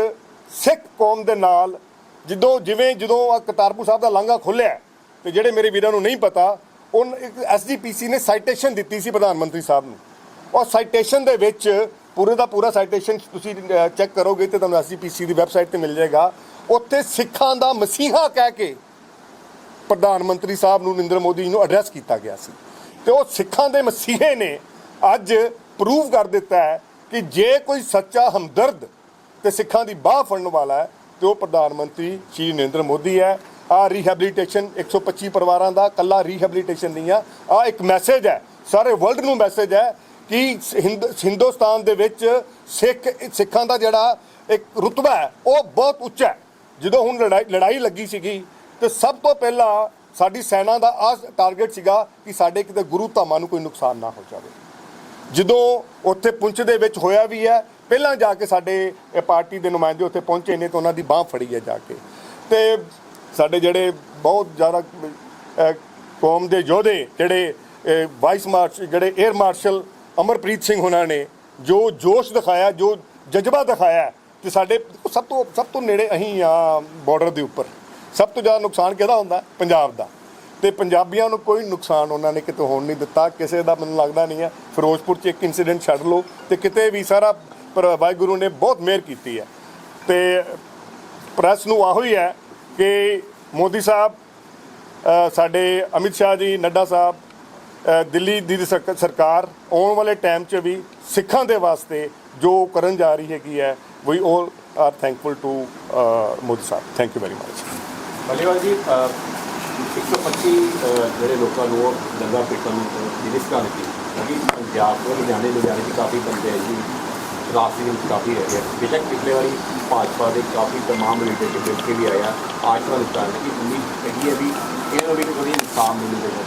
ਸਿੱਖ ਕੌਮ ਦੇ ਨਾਲ ਜਦੋਂ, ਜਿਵੇਂ ਜਦੋਂ ਆਹ ਕਰਤਾਰਪੁਰ ਸਾਹਿਬ ਦਾ ਲਾਂਘਾ ਖੁੱਲਿਆ ਤੇ ਜਿਹੜੇ ਮੇਰੇ ਵੀਰਾਂ ਨੂੰ ਨਹੀਂ ਪਤਾ ਉਹ ਇੱਕ ਐਸਜੀਪੀਸੀ ਨੇ ਸਾਈਟੇਸ਼ਨ ਦਿੱਤੀ ਸੀ ਪ੍ਰਧਾਨ ਮੰਤਰੀ ਸਾਹਿਬ ਨੂੰ। ਉਹ ਸਾਈਟੇਸ਼ਨ ਦੇ ਵਿੱਚ ਪੂਰੇ ਦਾ ਪੂਰਾ ਸਾਈਟੇਸ਼ਨ ਤੁਸੀਂ ਚੈੱਕ ਕਰੋਗੇ ਤੇ ਤੁਹਾਨੂੰ ਐਸਜੀਪੀਸੀ ਦੀ ਵੈਬਸਾਈਟ ਤੇ ਮਿਲ ਜਾਏਗਾ। ਉੱਥੇ ਸਿੱਖਾਂ ਦਾ ਮਸੀਹਾ ਕਹਿ ਕੇ ਪ੍ਰਧਾਨ ਮੰਤਰੀ ਸਾਹਿਬ ਨੂੰ ਨਰਿੰਦਰ ਮੋਦੀ ਜੀ ਨੂੰ ਐਡਰੈਸ ਕੀਤਾ ਗਿਆ ਸੀ। ਤੇ ਉਹ ਸਿੱਖਾਂ ਦੇ ਮਸੀਹੇ ਨੇ ਅੱਜ ਪ੍ਰੂਵ ਕਰ ਦਿੱਤਾ ਹੈ ਕਿ ਜੇ ਕੋਈ ਸੱਚਾ ਹਮਦਰਦ ਤੇ ਸਿੱਖਾਂ ਦੀ ਬਾਹ ਫੜਨ ਵਾਲਾ ਹੈ, ਤੇ ਉਹ ਪ੍ਰਧਾਨ ਮੰਤਰੀ ਸ਼੍ਰੀ ਨਰਿੰਦਰ ਮੋਦੀ ਹੈ। ਆ ਰੀਹੈਬਿਲਿਟੇਸ਼ਨ 125 ਪਰਿਵਾਰਾਂ ਦਾ ਕੱਲਾ ਰੀਹੈਬਿਲਿਟੇਸ਼ਨ ਨਹੀਂ ਆ। ਆ ਇੱਕ ਮੈਸੇਜ ਹੈ, ਸਾਰੇ ਵਰਲਡ ਨੂੰ ਮੈਸੇਜ ਹੈ ਕਿ ਹਿੰਦ- ਹਿੰਦੁਸਤਾਨ ਦੇ ਵਿੱਚ ਸਿੱਖ, ਸਿੱਖਾਂ ਦਾ ਜਿਹੜਾ ਇੱਕ ਰੁਤਬਾ ਹੈ, ਉਹ ਬਹੁਤ ਉੱਚਾ ਹੈ। ਜਦੋਂ ਹੁਣ ਲੜਾਈ ਲੜਾਈ ਲੱਗੀ ਸੀਗੀ ਤੇ ਸਭ ਤੋਂ ਪਹਿਲਾਂ ਸਾਡੀ ਸੈਨਾ ਦਾ ਆ ਟਾਰਗੇਟ ਸੀਗਾ ਕਿ ਸਾਡੇ ਕਿਤੇ ਗੁਰੂ ਧਾਮਾਂ ਨੂੰ ਕੋਈ ਨੁਕਸਾਨ ਨਾ ਹੋ ਜਾਵੇ। ਜਦੋਂ ਉੱਥੇ ਪੁੰਛ ਦੇ ਵਿੱਚ ਹੋਇਆ ਵੀ ਹੈ, ਪਹਿਲਾਂ ਜਾ ਕੇ ਸਾਡੇ ਪਾਰਟੀ ਦੇ ਨੁਮਾਇੰਦੇ ਉੱਥੇ ਪਹੁੰਚੇ ਨੇ ਤੇ ਉਹਨਾਂ ਦੀ ਬਾਹ ਫੜੀ ਹੈ ਜਾ ਕੇ। ਤੇ ਸਾਡੇ ਜਿਹੜੇ ਬਹੁਤ ਜ਼ਿਆਦਾ ਕੌਮ ਦੇ ਯੋਧੇ ਜਿਹੜੇ ਵਾਈਸ ਮਾਰਸ਼ਲ ਜਿਹੜੇ 에ਅਰ ਮਾਰਸ਼ਲ ਅਮਰਪ੍ਰੀਤ ਸਿੰਘ ਉਹਨਾਂ ਨੇ, ਜੋ ਜੋਸ਼ ਦਿਖਾਇਆ, ਜੋ ਜਜ਼ਬਾ ਦਿਖਾਇਆ ਤੇ ਸਾਡੇ ਸਭ ਤੋਂ ਸਭ ਤੋਂ ਨੇੜੇ ਅਸੀਂ ਆ ਬਾਰਡਰ ਦੇ ਉੱਪਰ। ਸਭ ਤੋਂ ਜ਼ਿਆਦਾ ਨੁਕਸਾਨ ਕਿਹਦਾ ਹੁੰਦਾ? ਪੰਜਾਬ ਦਾ। ਤੇ ਪੰਜਾਬੀਆਂ ਨੂੰ ਕੋਈ ਨੁਕਸਾਨ ਉਹਨਾਂ ਨੇ ਕਿਤੇ ਹੋਣ ਨਹੀਂ ਦਿੱਤਾ। ਕਿਸੇ ਦਾ ਮੈਨੂੰ ਲੱਗਦਾ ਨਹੀਂ ਹੈ। ਫਿਰੋਜ਼ਪੁਰ 'ਚ ਇੱਕ ਇਨਸੀਡੈਂਟ ਛੱਡ ਲਓ ਤੇ ਕਿਤੇ ਵੀ ਸਾਰਾ ਵਾਹਿਗੁਰੂ ਨੇ ਬਹੁਤ ਮਿਹਰ ਕੀਤੀ ਹੈ। ਤੇ ਪ੍ਰੈਸ ਨੂੰ ਆਹੋ ਹੀ ਹੈ ਕਿ ਮੋਦੀ ਸਾਹਿਬ ਸਾਡੇ ਅਮਿਤ ਸ਼ਾਹ ਜੀ, ਨੱਡਾ ਸਾਹਿਬ ਦਿੱਲੀ ਦੀ ਸਰਕਾਰ ਆਉਣ ਵਾਲੇ ਟਾਈਮ 'ਚ ਵੀ ਸਿੱਖਾਂ ਦੇ ਵਾਸਤੇ ਜੋ ਕਰਨ ਜਾ ਰਹੀ ਹੈਗੀ ਹੈ we all are thankful to Modi Sahib. Thank you very much Mallewal ji ah, 125 ਅਹ, ਜਿਹੜੇ ਲੋਕਾਂ ਨੂੰ ਉਹ ਦੰਗਾ ਪਿੱਟਣ ਨੂੰ ਜਿਸ ਕਾਰਨ ਕੀ ਕਿਉਂਕਿ ਪੰਜਾਬ ਤੋਂ ਲੁਧਿਆਣੇ ਲੁਧਿਆਣੇ 'ਚ ਕਾਫੀ ਬੰਦੇ ਹੈ ਜੀ ਰਾਸ਼ਟਰੀ ਵਿੱਚ ਕਾਫੀ ਹੈਗੇ ਆ। ਬੇਸ਼ੱਕ ਪਿਛਲੇ ਵਾਰੀ ਭਾਜਪਾ ਦੇ ਕਾਫੀ ਤਮਾਮ ਲੀਡਰ ਜਿਹੜੇ ਕੇ ਵੀ ਆਇਆ ਆਸ਼ਵਾ ਦਿੱਤਾ ਕਿ ਉਮੀਦ ਹੈਗੀ ਹੈ ਵੀ ਇਹਨਾਂ ਨੂੰ ਵੀ ਕੋਈ ਇਨਸਾਫ ਮਿਲੇਗਾ।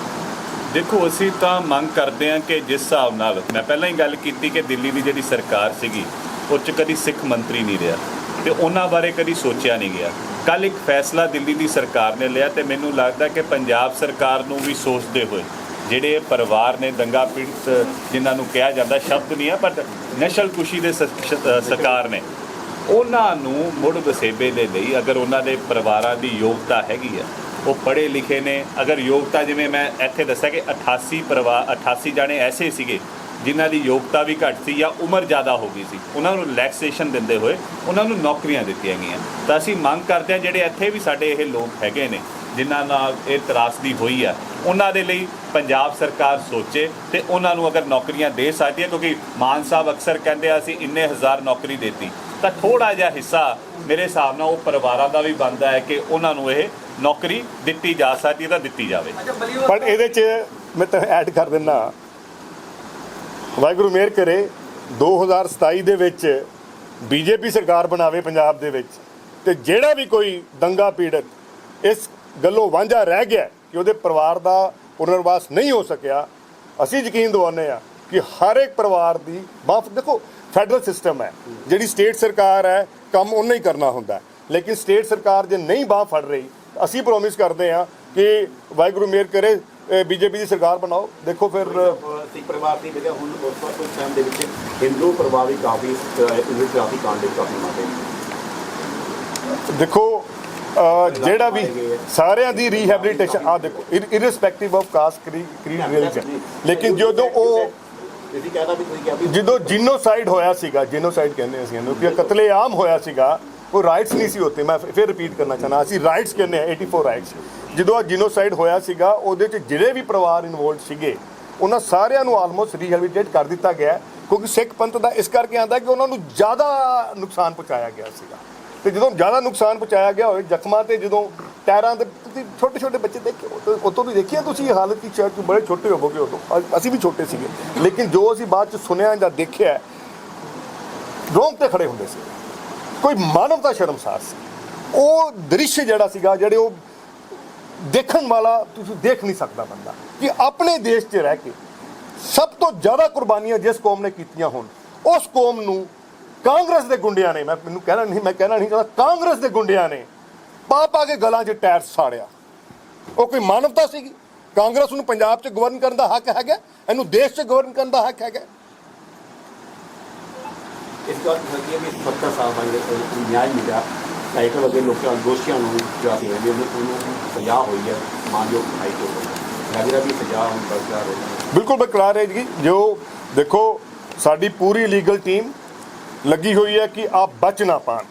ਦੇਖੋ ਅਸੀਂ ਤਾਂ ਮੰਗ ਕਰਦੇ ਹਾਂ ਕਿ ਜਿਸ ਹਿਸਾਬ ਨਾਲ ਮੈਂ ਪਹਿਲਾਂ ਹੀ ਗੱਲ ਕੀਤੀ ਕਿ ਦਿੱਲੀ ਦੀ ਜਿਹੜੀ ਸਰਕਾਰ ਸੀਗੀ ਉਹ 'ਚ ਕਦੀ ਸਿੱਖ ਮੰਤਰੀ ਨਹੀਂ ਰਿਹਾ। ਤੇ ਉਹਨਾਂ ਬਾਰੇ ਕਦੀ ਸੋਚਿਆ ਨਹੀਂ ਗਿਆ। ਕੱਲ ਇੱਕ ਫੈਸਲਾ ਦਿੱਲੀ ਦੀ ਸਰਕਾਰ ਨੇ ਲਿਆ ਤੇ ਮੈਨੂੰ ਲੱਗਦਾ ਕਿ ਪੰਜਾਬ ਸਰਕਾਰ ਨੂੰ ਵੀ ਸੋਚਦੇ ਹੋਏ, ਜਿਹੜੇ ਪਰਿਵਾਰ ਨੇ ਦੰਗਾ ਪੀੜਤ ਜਿਨ੍ਹਾਂ ਨੂੰ ਕਿਹਾ ਜਾਂਦਾ, ਸ਼ਬਦ ਨਹੀਂ ਹੈ ਪਰ ਨਸ਼ਲ ਕੁਸ਼ੀ ਦੇ ਸ- ਸਰਕਾਰ ਨੇ। ਉਹਨਾਂ ਨੂੰ ਮੁੜ ਵਸੇਬੇ ਦੇ ਲਈ ਅਗਰ ਉਹਨਾਂ ਦੇ ਪਰਿਵਾਰਾਂ ਦੀ ਯੋਗਤਾ ਹੈਗੀ ਆ, ਉਹ ਪੜ੍ਹੇ ਲਿਖੇ ਨੇ। ਅਗਰ ਯੋਗਤਾ, ਜਿਵੇਂ ਮੈਂ ਇੱਥੇ ਦੱਸਿਆ ਕਿ 88 ਪਰਿਵਾਰ 88 ਜਾਣੇ ਐਸੇ ਸੀਗੇ ਜਿਨ੍ਹਾਂ ਦੀ ਯੋਗਤਾ ਵੀ ਘੱਟ ਸੀ ਜਾਂ ਉਮਰ ਜ਼ਿਆਦਾ ਹੋ ਗਈ ਸੀ, ਉਹਨਾਂ ਨੂੰ ਰਿਲੈਕਸੇਸ਼ਨ ਦਿੰਦੇ ਹੋਏ ਉਹਨਾਂ ਨੂੰ ਨੌਕਰੀਆਂ ਦਿੱਤੀਆਂ ਗਈਆਂ। ਤਾਂ ਅਸੀਂ ਮੰਗ ਕਰਦੇ ਹਾਂ ਜਿਹੜੇ ਇੱਥੇ ਵੀ ਸਾਡੇ ਇਹ ਲੋਕ ਹੈਗੇ ਨੇ, ਜਿਨ੍ਹਾਂ ਨਾਲ ਇਹ ਤਰਾਸਦੀ ਹੋਈ ਆ, ਉਹਨਾਂ ਦੇ ਲਈ ਪੰਜਾਬ ਸਰਕਾਰ ਸੋਚੇ ਤੇ ਉਹਨਾਂ ਨੂੰ ਅਗਰ ਨੌਕਰੀਆਂ ਦੇ ਸਕਦੀ ਹੈ, ਕਿਉਂਕਿ ਮਾਨ ਸਾਹਿਬ ਅਕਸਰ ਕਹਿੰਦੇ ਆ, ਅਸੀਂ ਇੰਨੇ ਹਜ਼ਾਰ ਨੌਕਰੀ ਦਿੱਤੀ। ਤਾਂ ਥੋੜਾ ਜਿਹਾ ਹਿੱਸਾ ਮੇਰੇ ਹਿਸਾਬ ਨਾਲ ਉਹ ਪਰਿਵਾਰਾਂ ਦਾ ਵੀ ਬਣਦਾ ਹੈ ਕਿ ਉਹਨਾਂ ਨੂੰ ਇਹ ਨੌਕਰੀ ਦਿੱਤੀ ਜਾ ਸਕਦੀ ਹੈ ਤਾਂ ਦਿੱਤੀ ਜਾਵੇ। ਪਰ ਇਹਦੇ 'ਚ ਮੈਂ ਤਾਂ ਐਡ ਕਰ ਦਿੰਦਾ ਵਾਹਿਗੁਰੂ ਮਿਹਰ ਕਰੇ 2027 ਦੇ ਵਿੱਚ ਬੀਜੇਪੀ ਸਰਕਾਰ ਬਣਾਵੇ ਪੰਜਾਬ ਦੇ ਵਿੱਚ, ਤੇ ਜਿਹੜਾ ਵੀ ਕੋਈ ਦੰਗਾ ਪੀੜਤ ਇਸ ਗੱਲੋਂ ਵਾਂਝਾ ਰਹਿ ਗਿਆ ਕਿ ਉਹਦੇ ਪਰਿਵਾਰ ਦਾ ਪੁਨਰਵਾਸ ਨਹੀਂ ਹੋ ਸਕਿਆ, ਅਸੀਂ ਯਕੀਨ ਦਿਵਾਉਂਦੇ ਆ ਕਿ ਹਰ ਇੱਕ ਪਰਿਵਾਰ ਦੀ ਮਾਫ ਦੇਖੋ, ਫੈਡਰਲ ਸਿਸਟਮ ਹੈ, ਜਿਹੜੀ ਸਟੇਟ ਸਰਕਾਰ ਹੈ, ਕੰਮ ਉਹਨੇ ਹੀ ਕਰਨਾ ਹੁੰਦਾ ਲੇਕਿਨ ਸਟੇਟ ਸਰਕਾਰ ਜੇ ਨਹੀਂ ਬਾਹ ਫੜ ਰਹੀ, ਅਸੀਂ ਪ੍ਰੋਮਿਸ ਕਰਦੇ ਆ ਕਿ ਵਾਹਿਗੁਰੂ ਮੇਰ ਕਰੇ ਬੀਜੇਪੀ ਦੀ ਸਰਕਾਰ ਬਣਾਓ ਦੇਖੋ ਫਿਰ ਸਿੱਖ ਪਰਿਵਾਰ ਦੀ ਵਜ੍ਹਾ ਹੁਣ ਉਸ ਵਕਤ ਉਸ ਟਾਈਮ ਦੇ ਵਿੱਚ ਹਿੰਦੂ ਪਰਿਵਾਰ ਵੀ ਕਾਫੀ ਇੰਗਲਿਸ਼ ਕਾਫੀ ਕਾਂਡ ਦੇ ਕਾਫੀ ਮਾਤੇ ਦੇਖੋ ਜਿਹੜਾ ਵੀ ਸਾਰਿਆਂ ਦੀ ਰੀਹੈਬਿਲਿਟੇਸ਼ਨ ਆ ਦੇਖੋ irrespective of caste creed religion ਲੇਕਿਨ ਜਦੋਂ ਉਹ ਜਦੋਂ ਜੀਨੋਸਾਈਡ ਹੋਇਆ ਸੀਗਾ ਜੀਨੋਸਾਈਡ ਕਹਿੰਦੇ ਅਸੀਂ ਇਹਨੂੰ ਕਿ ਕਤਲੇਆਮ ਹੋਇਆ ਸੀਗਾ ਉਹ ਰਾਈਟਸ ਨਹੀਂ ਸੀ ਹੁੰਦੇ ਮੈਂ ਫਿਰ ਰਿਪੀਟ ਕਰਨਾ ਚਾਹਨਾ ਅਸੀਂ ਰਾਈਟਸ ਕਹਿੰਦੇ ਆ 84 ਰਾਈਟਸ ਜਦੋਂ ਆ ਜੀਨੋਸਾਈਡ ਹੋਇਆ ਸੀਗਾ, ਉਹਦੇ ਚ ਜਿਹੜੇ ਵੀ ਪਰਿਵਾਰ ਇਨਵੋਲਡ ਸੀਗੇ, ਉਹਨਾਂ ਸਾਰਿਆਂ ਨੂੰ ਆਲਮੋਸਟ ਰੀਹੈਬਿਲਿਟੇਟ ਕਰ ਦਿੱਤਾ ਗਿਆ ਕਿਉਂਕਿ ਸਿੱਖ ਪੰਥ ਦਾ ਇਸ ਕਰਕੇ ਆਂਦਾ ਕਿ ਉਹਨਾਂ ਨੂੰ ਜ਼ਿਆਦਾ ਨੁਕਸਾਨ ਪਹੁੰਚਾਇਆ ਗਿਆ ਸੀਗਾ। ਤੇ ਜਦੋਂ ਜ਼ਿਆਦਾ ਨੁਕਸਾਨ ਪਹੁੰਚਾਇਆ ਗਿਆ ਹੋਵੇ, ਜ਼ਖਮਾਂ ਤੇ ਜਦੋਂ ਟਾਇਰਾਂ 'ਤੇ ਤੁਸੀਂ ਛੋਟੇ ਛੋਟੇ ਬੱਚੇ ਦੇਖੇ ਉਹ ਵੀ ਦੇਖਿਆ ਤੁਸੀਂ ਹਾਲਤ ਕੀ ਸ਼ਾਇਦ ਬੜੇ ਛੋਟੇ ਹੋਵੋਗੇ ਉਦੋਂ। ਅਸੀਂ ਵੀ ਛੋਟੇ ਸੀਗੇ। ਲੇਕਿਨ ਜੋ ਅਸੀਂ ਬਾਅਦ ਚ ਸੁਣਿਆ ਜਾਂ ਦੇਖਿਆ ਰੋਂਗ ਤੇ ਖੜੇ ਹੁੰਦੇ ਸੀ। ਕੋਈ ਮਾਨਵਤਾ ਸ਼ਰਮਸਾਰ ਸੀ। ਉਹ ਦ੍ਰਿਸ਼ ਜਿਹੜਾ ਸੀਗਾ, ਜਿਹੜੇ ਉਹ ਦੇਖਣ ਵਾਲਾ ਤੁਸੀਂ ਦੇਖ ਨਹੀਂ ਸਕਦਾ ਬੰਦਾ। ਕਿ ਆਪਣੇ ਦੇਸ਼ 'ਚ ਰਹਿ ਕੇ ਸਭ ਤੋਂ ਜ਼ਿਆਦਾ ਕੁਰਬਾਨੀਆਂ ਜਿਸ ਕੌਮ ਨੇ ਕੀਤੀਆਂ ਹੋਣ, ਉਸ ਕੌਮ ਨੂੰ ਕਾਂਗਰਸ ਦੇ ਗੁੰਡਿਆਂ ਨੇ, ਮੈਂ ਮੈਨੂੰ ਕਹਿਣਾ ਨਹੀਂ, ਮੈਂ ਕਹਿਣਾ ਨਹੀਂ ਚਾਹੁੰਦਾ, ਕਾਂਗਰਸ ਦੇ ਗੁੰਡਿਆਂ ਨੇ ਪਾ ਪਾ ਕੇ ਗਲਾਂ 'ਚ ਟਾਇਰ ਸਾੜਿਆ। ਉਹ ਕੋਈ ਮਾਨਵਤਾ ਸੀਗੀ? ਕਾਂਗਰਸ ਨੂੰ ਪੰਜਾਬ 'ਚ ਗਵਰਨ ਕਰਨ ਦਾ ਹੱਕ ਹੈਗਾ? ਇਹਨੂੰ ਦੇਸ਼ 'ਚ ਗਵਰਨ ਕਰਨ ਦਾ ਹੱਕ ਹੈਗਾ? ਇਸ ਗੱਲ ਦੀ ਹੈ ਵੀ 70 ਸਾਲ ਬਾਅਦ ਇਹ ਨਿਆਂ ਮਿਲਿਆ ਸਾਈਕਲ ਵਗੇ ਲੋਕਾਂ ਦੋਸ਼ੀਆਂ ਨੂੰ ਜਿਹੜਾ ਸੀ ਉਹਨੂੰ ਉਹਨੂੰ ਸਜ਼ਾ ਹੋਈ ਹੈ, ਮਾਨਯੋਗ ਹਾਈ ਕੋਰਟ ਲੱਗਦਾ ਵੀ ਸਜ਼ਾ ਹੁਣ ਬਰਕਰਾਰ ਹੋਈ ਬਿਲਕੁਲ ਬਰਕਰਾਰ ਹੈ ਜੀ, ਜੋ ਦੇਖੋ, ਸਾਡੀ ਪੂਰੀ ਲੀਗਲ ਟੀਮ ਲੱਗੀ ਹੋਈ ਹੈ ਕਿ ਆਪ ਬਚ ਨਾ ਪਾਣ।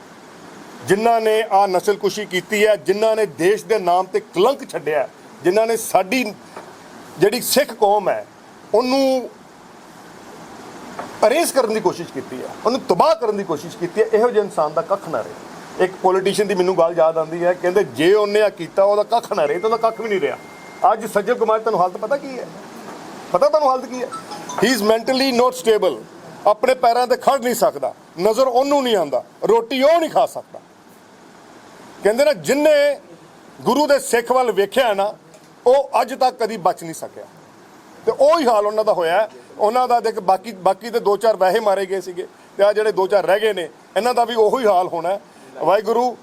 ਜਿਨ੍ਹਾਂ ਨੇ ਆ ਨਸਲਕੁਸ਼ੀ ਕੀਤੀ ਹੈ, ਜਿਨ੍ਹਾਂ ਨੇ ਦੇਸ਼ ਦੇ ਨਾਮ ਤੇ ਕਲੰਕ ਛੱਡਿਆ ਜਿਨ੍ਹਾਂ ਨੇ ਸਾਡੀ ਜਿਹੜੀ ਸਿੱਖ ਕੌਮ ਹੈ, ਉਹਨੂੰ ਅਰੇਸ ਕਰਨ ਦੀ ਕੋਸ਼ਿਸ਼ ਕੀਤੀ ਹੈ, ਉਹਨੂੰ ਤਬਾਹ ਕਰਨ ਦੀ ਕੋਸ਼ਿਸ਼ ਕੀਤੀ ਹੈ, ਇਹੋ ਜਿਹੇ ਇਨਸਾਨ ਦਾ ਕੱਖ ਨਾ ਰਹੇ। ਇੱਕ ਪੋਲੀਟੀਸ਼ੀਅਨ ਦੀ ਮੈਨੂੰ ਗੱਲ ਯਾਦ ਆਉਂਦੀ ਹੈ, ਕਹਿੰਦੇ ਜੇ ਉਹਨੇ ਆ ਕੀਤਾ, ਉਹਦਾ ਕੱਖ ਨਾ ਰਹੇ, ਤਾਂ ਉਹਦਾ ਕੱਖ ਵੀ ਨਹੀਂ ਰਿਹਾ। ਅੱਜ ਸੱਜਣ ਕੁਮਾਰ ਤੁਹਾਨੂੰ ਹਾਲਤ ਪਤਾ ਕੀ ਹੈ? ਪਤਾ ਤੁਹਾਨੂੰ ਹਾਲਤ ਕੀ ਹੈ? He is mentally not stable ਆਪਣੇ ਪੈਰਾਂ ਤੇ ਖੜ ਨਹੀਂ ਸਕਦਾ, ਨਜ਼ਰ ਉਹਨੂੰ ਨਹੀਂ ਆਉਂਦਾ, ਰੋਟੀ ਉਹ ਨਹੀਂ ਖਾ ਸਕਦਾ। ਕਹਿੰਦੇ ਨਾ ਜਿਨਨੇ ਗੁਰੂ ਦੇ ਸਿੱਖ ਵੱਲ ਵੇਖਿਆ ਨਾ, ਉਹ ਅੱਜ ਤੱਕ ਕਦੀ ਬਚ ਨਹੀਂ ਸਕਿਆ। ਤੇ ਉਹ ਹੀ ਹਾਲ ਉਹਨਾਂ ਦਾ ਹੋਇਆ ਉਹਨਾਂ ਦਾ ਦੇਖ ਬਾਕੀ ਬਾਕੀ ਤੇ ਦੋ ਚਾਰ ਵੈਸੇ ਮਾਰੇ ਗਏ ਸੀਗੇ ਤੇ ਆ ਜਿਹੜੇ ਦੋ ਚਾਰ ਰਹਿ ਗਏ ਨੇ ਇਹਨਾਂ ਦਾ ਵੀ ਉਹੀ ਹਾਲ ਹੋਣਾ ਹੈ। ਵਾਹਿਗੁਰੂ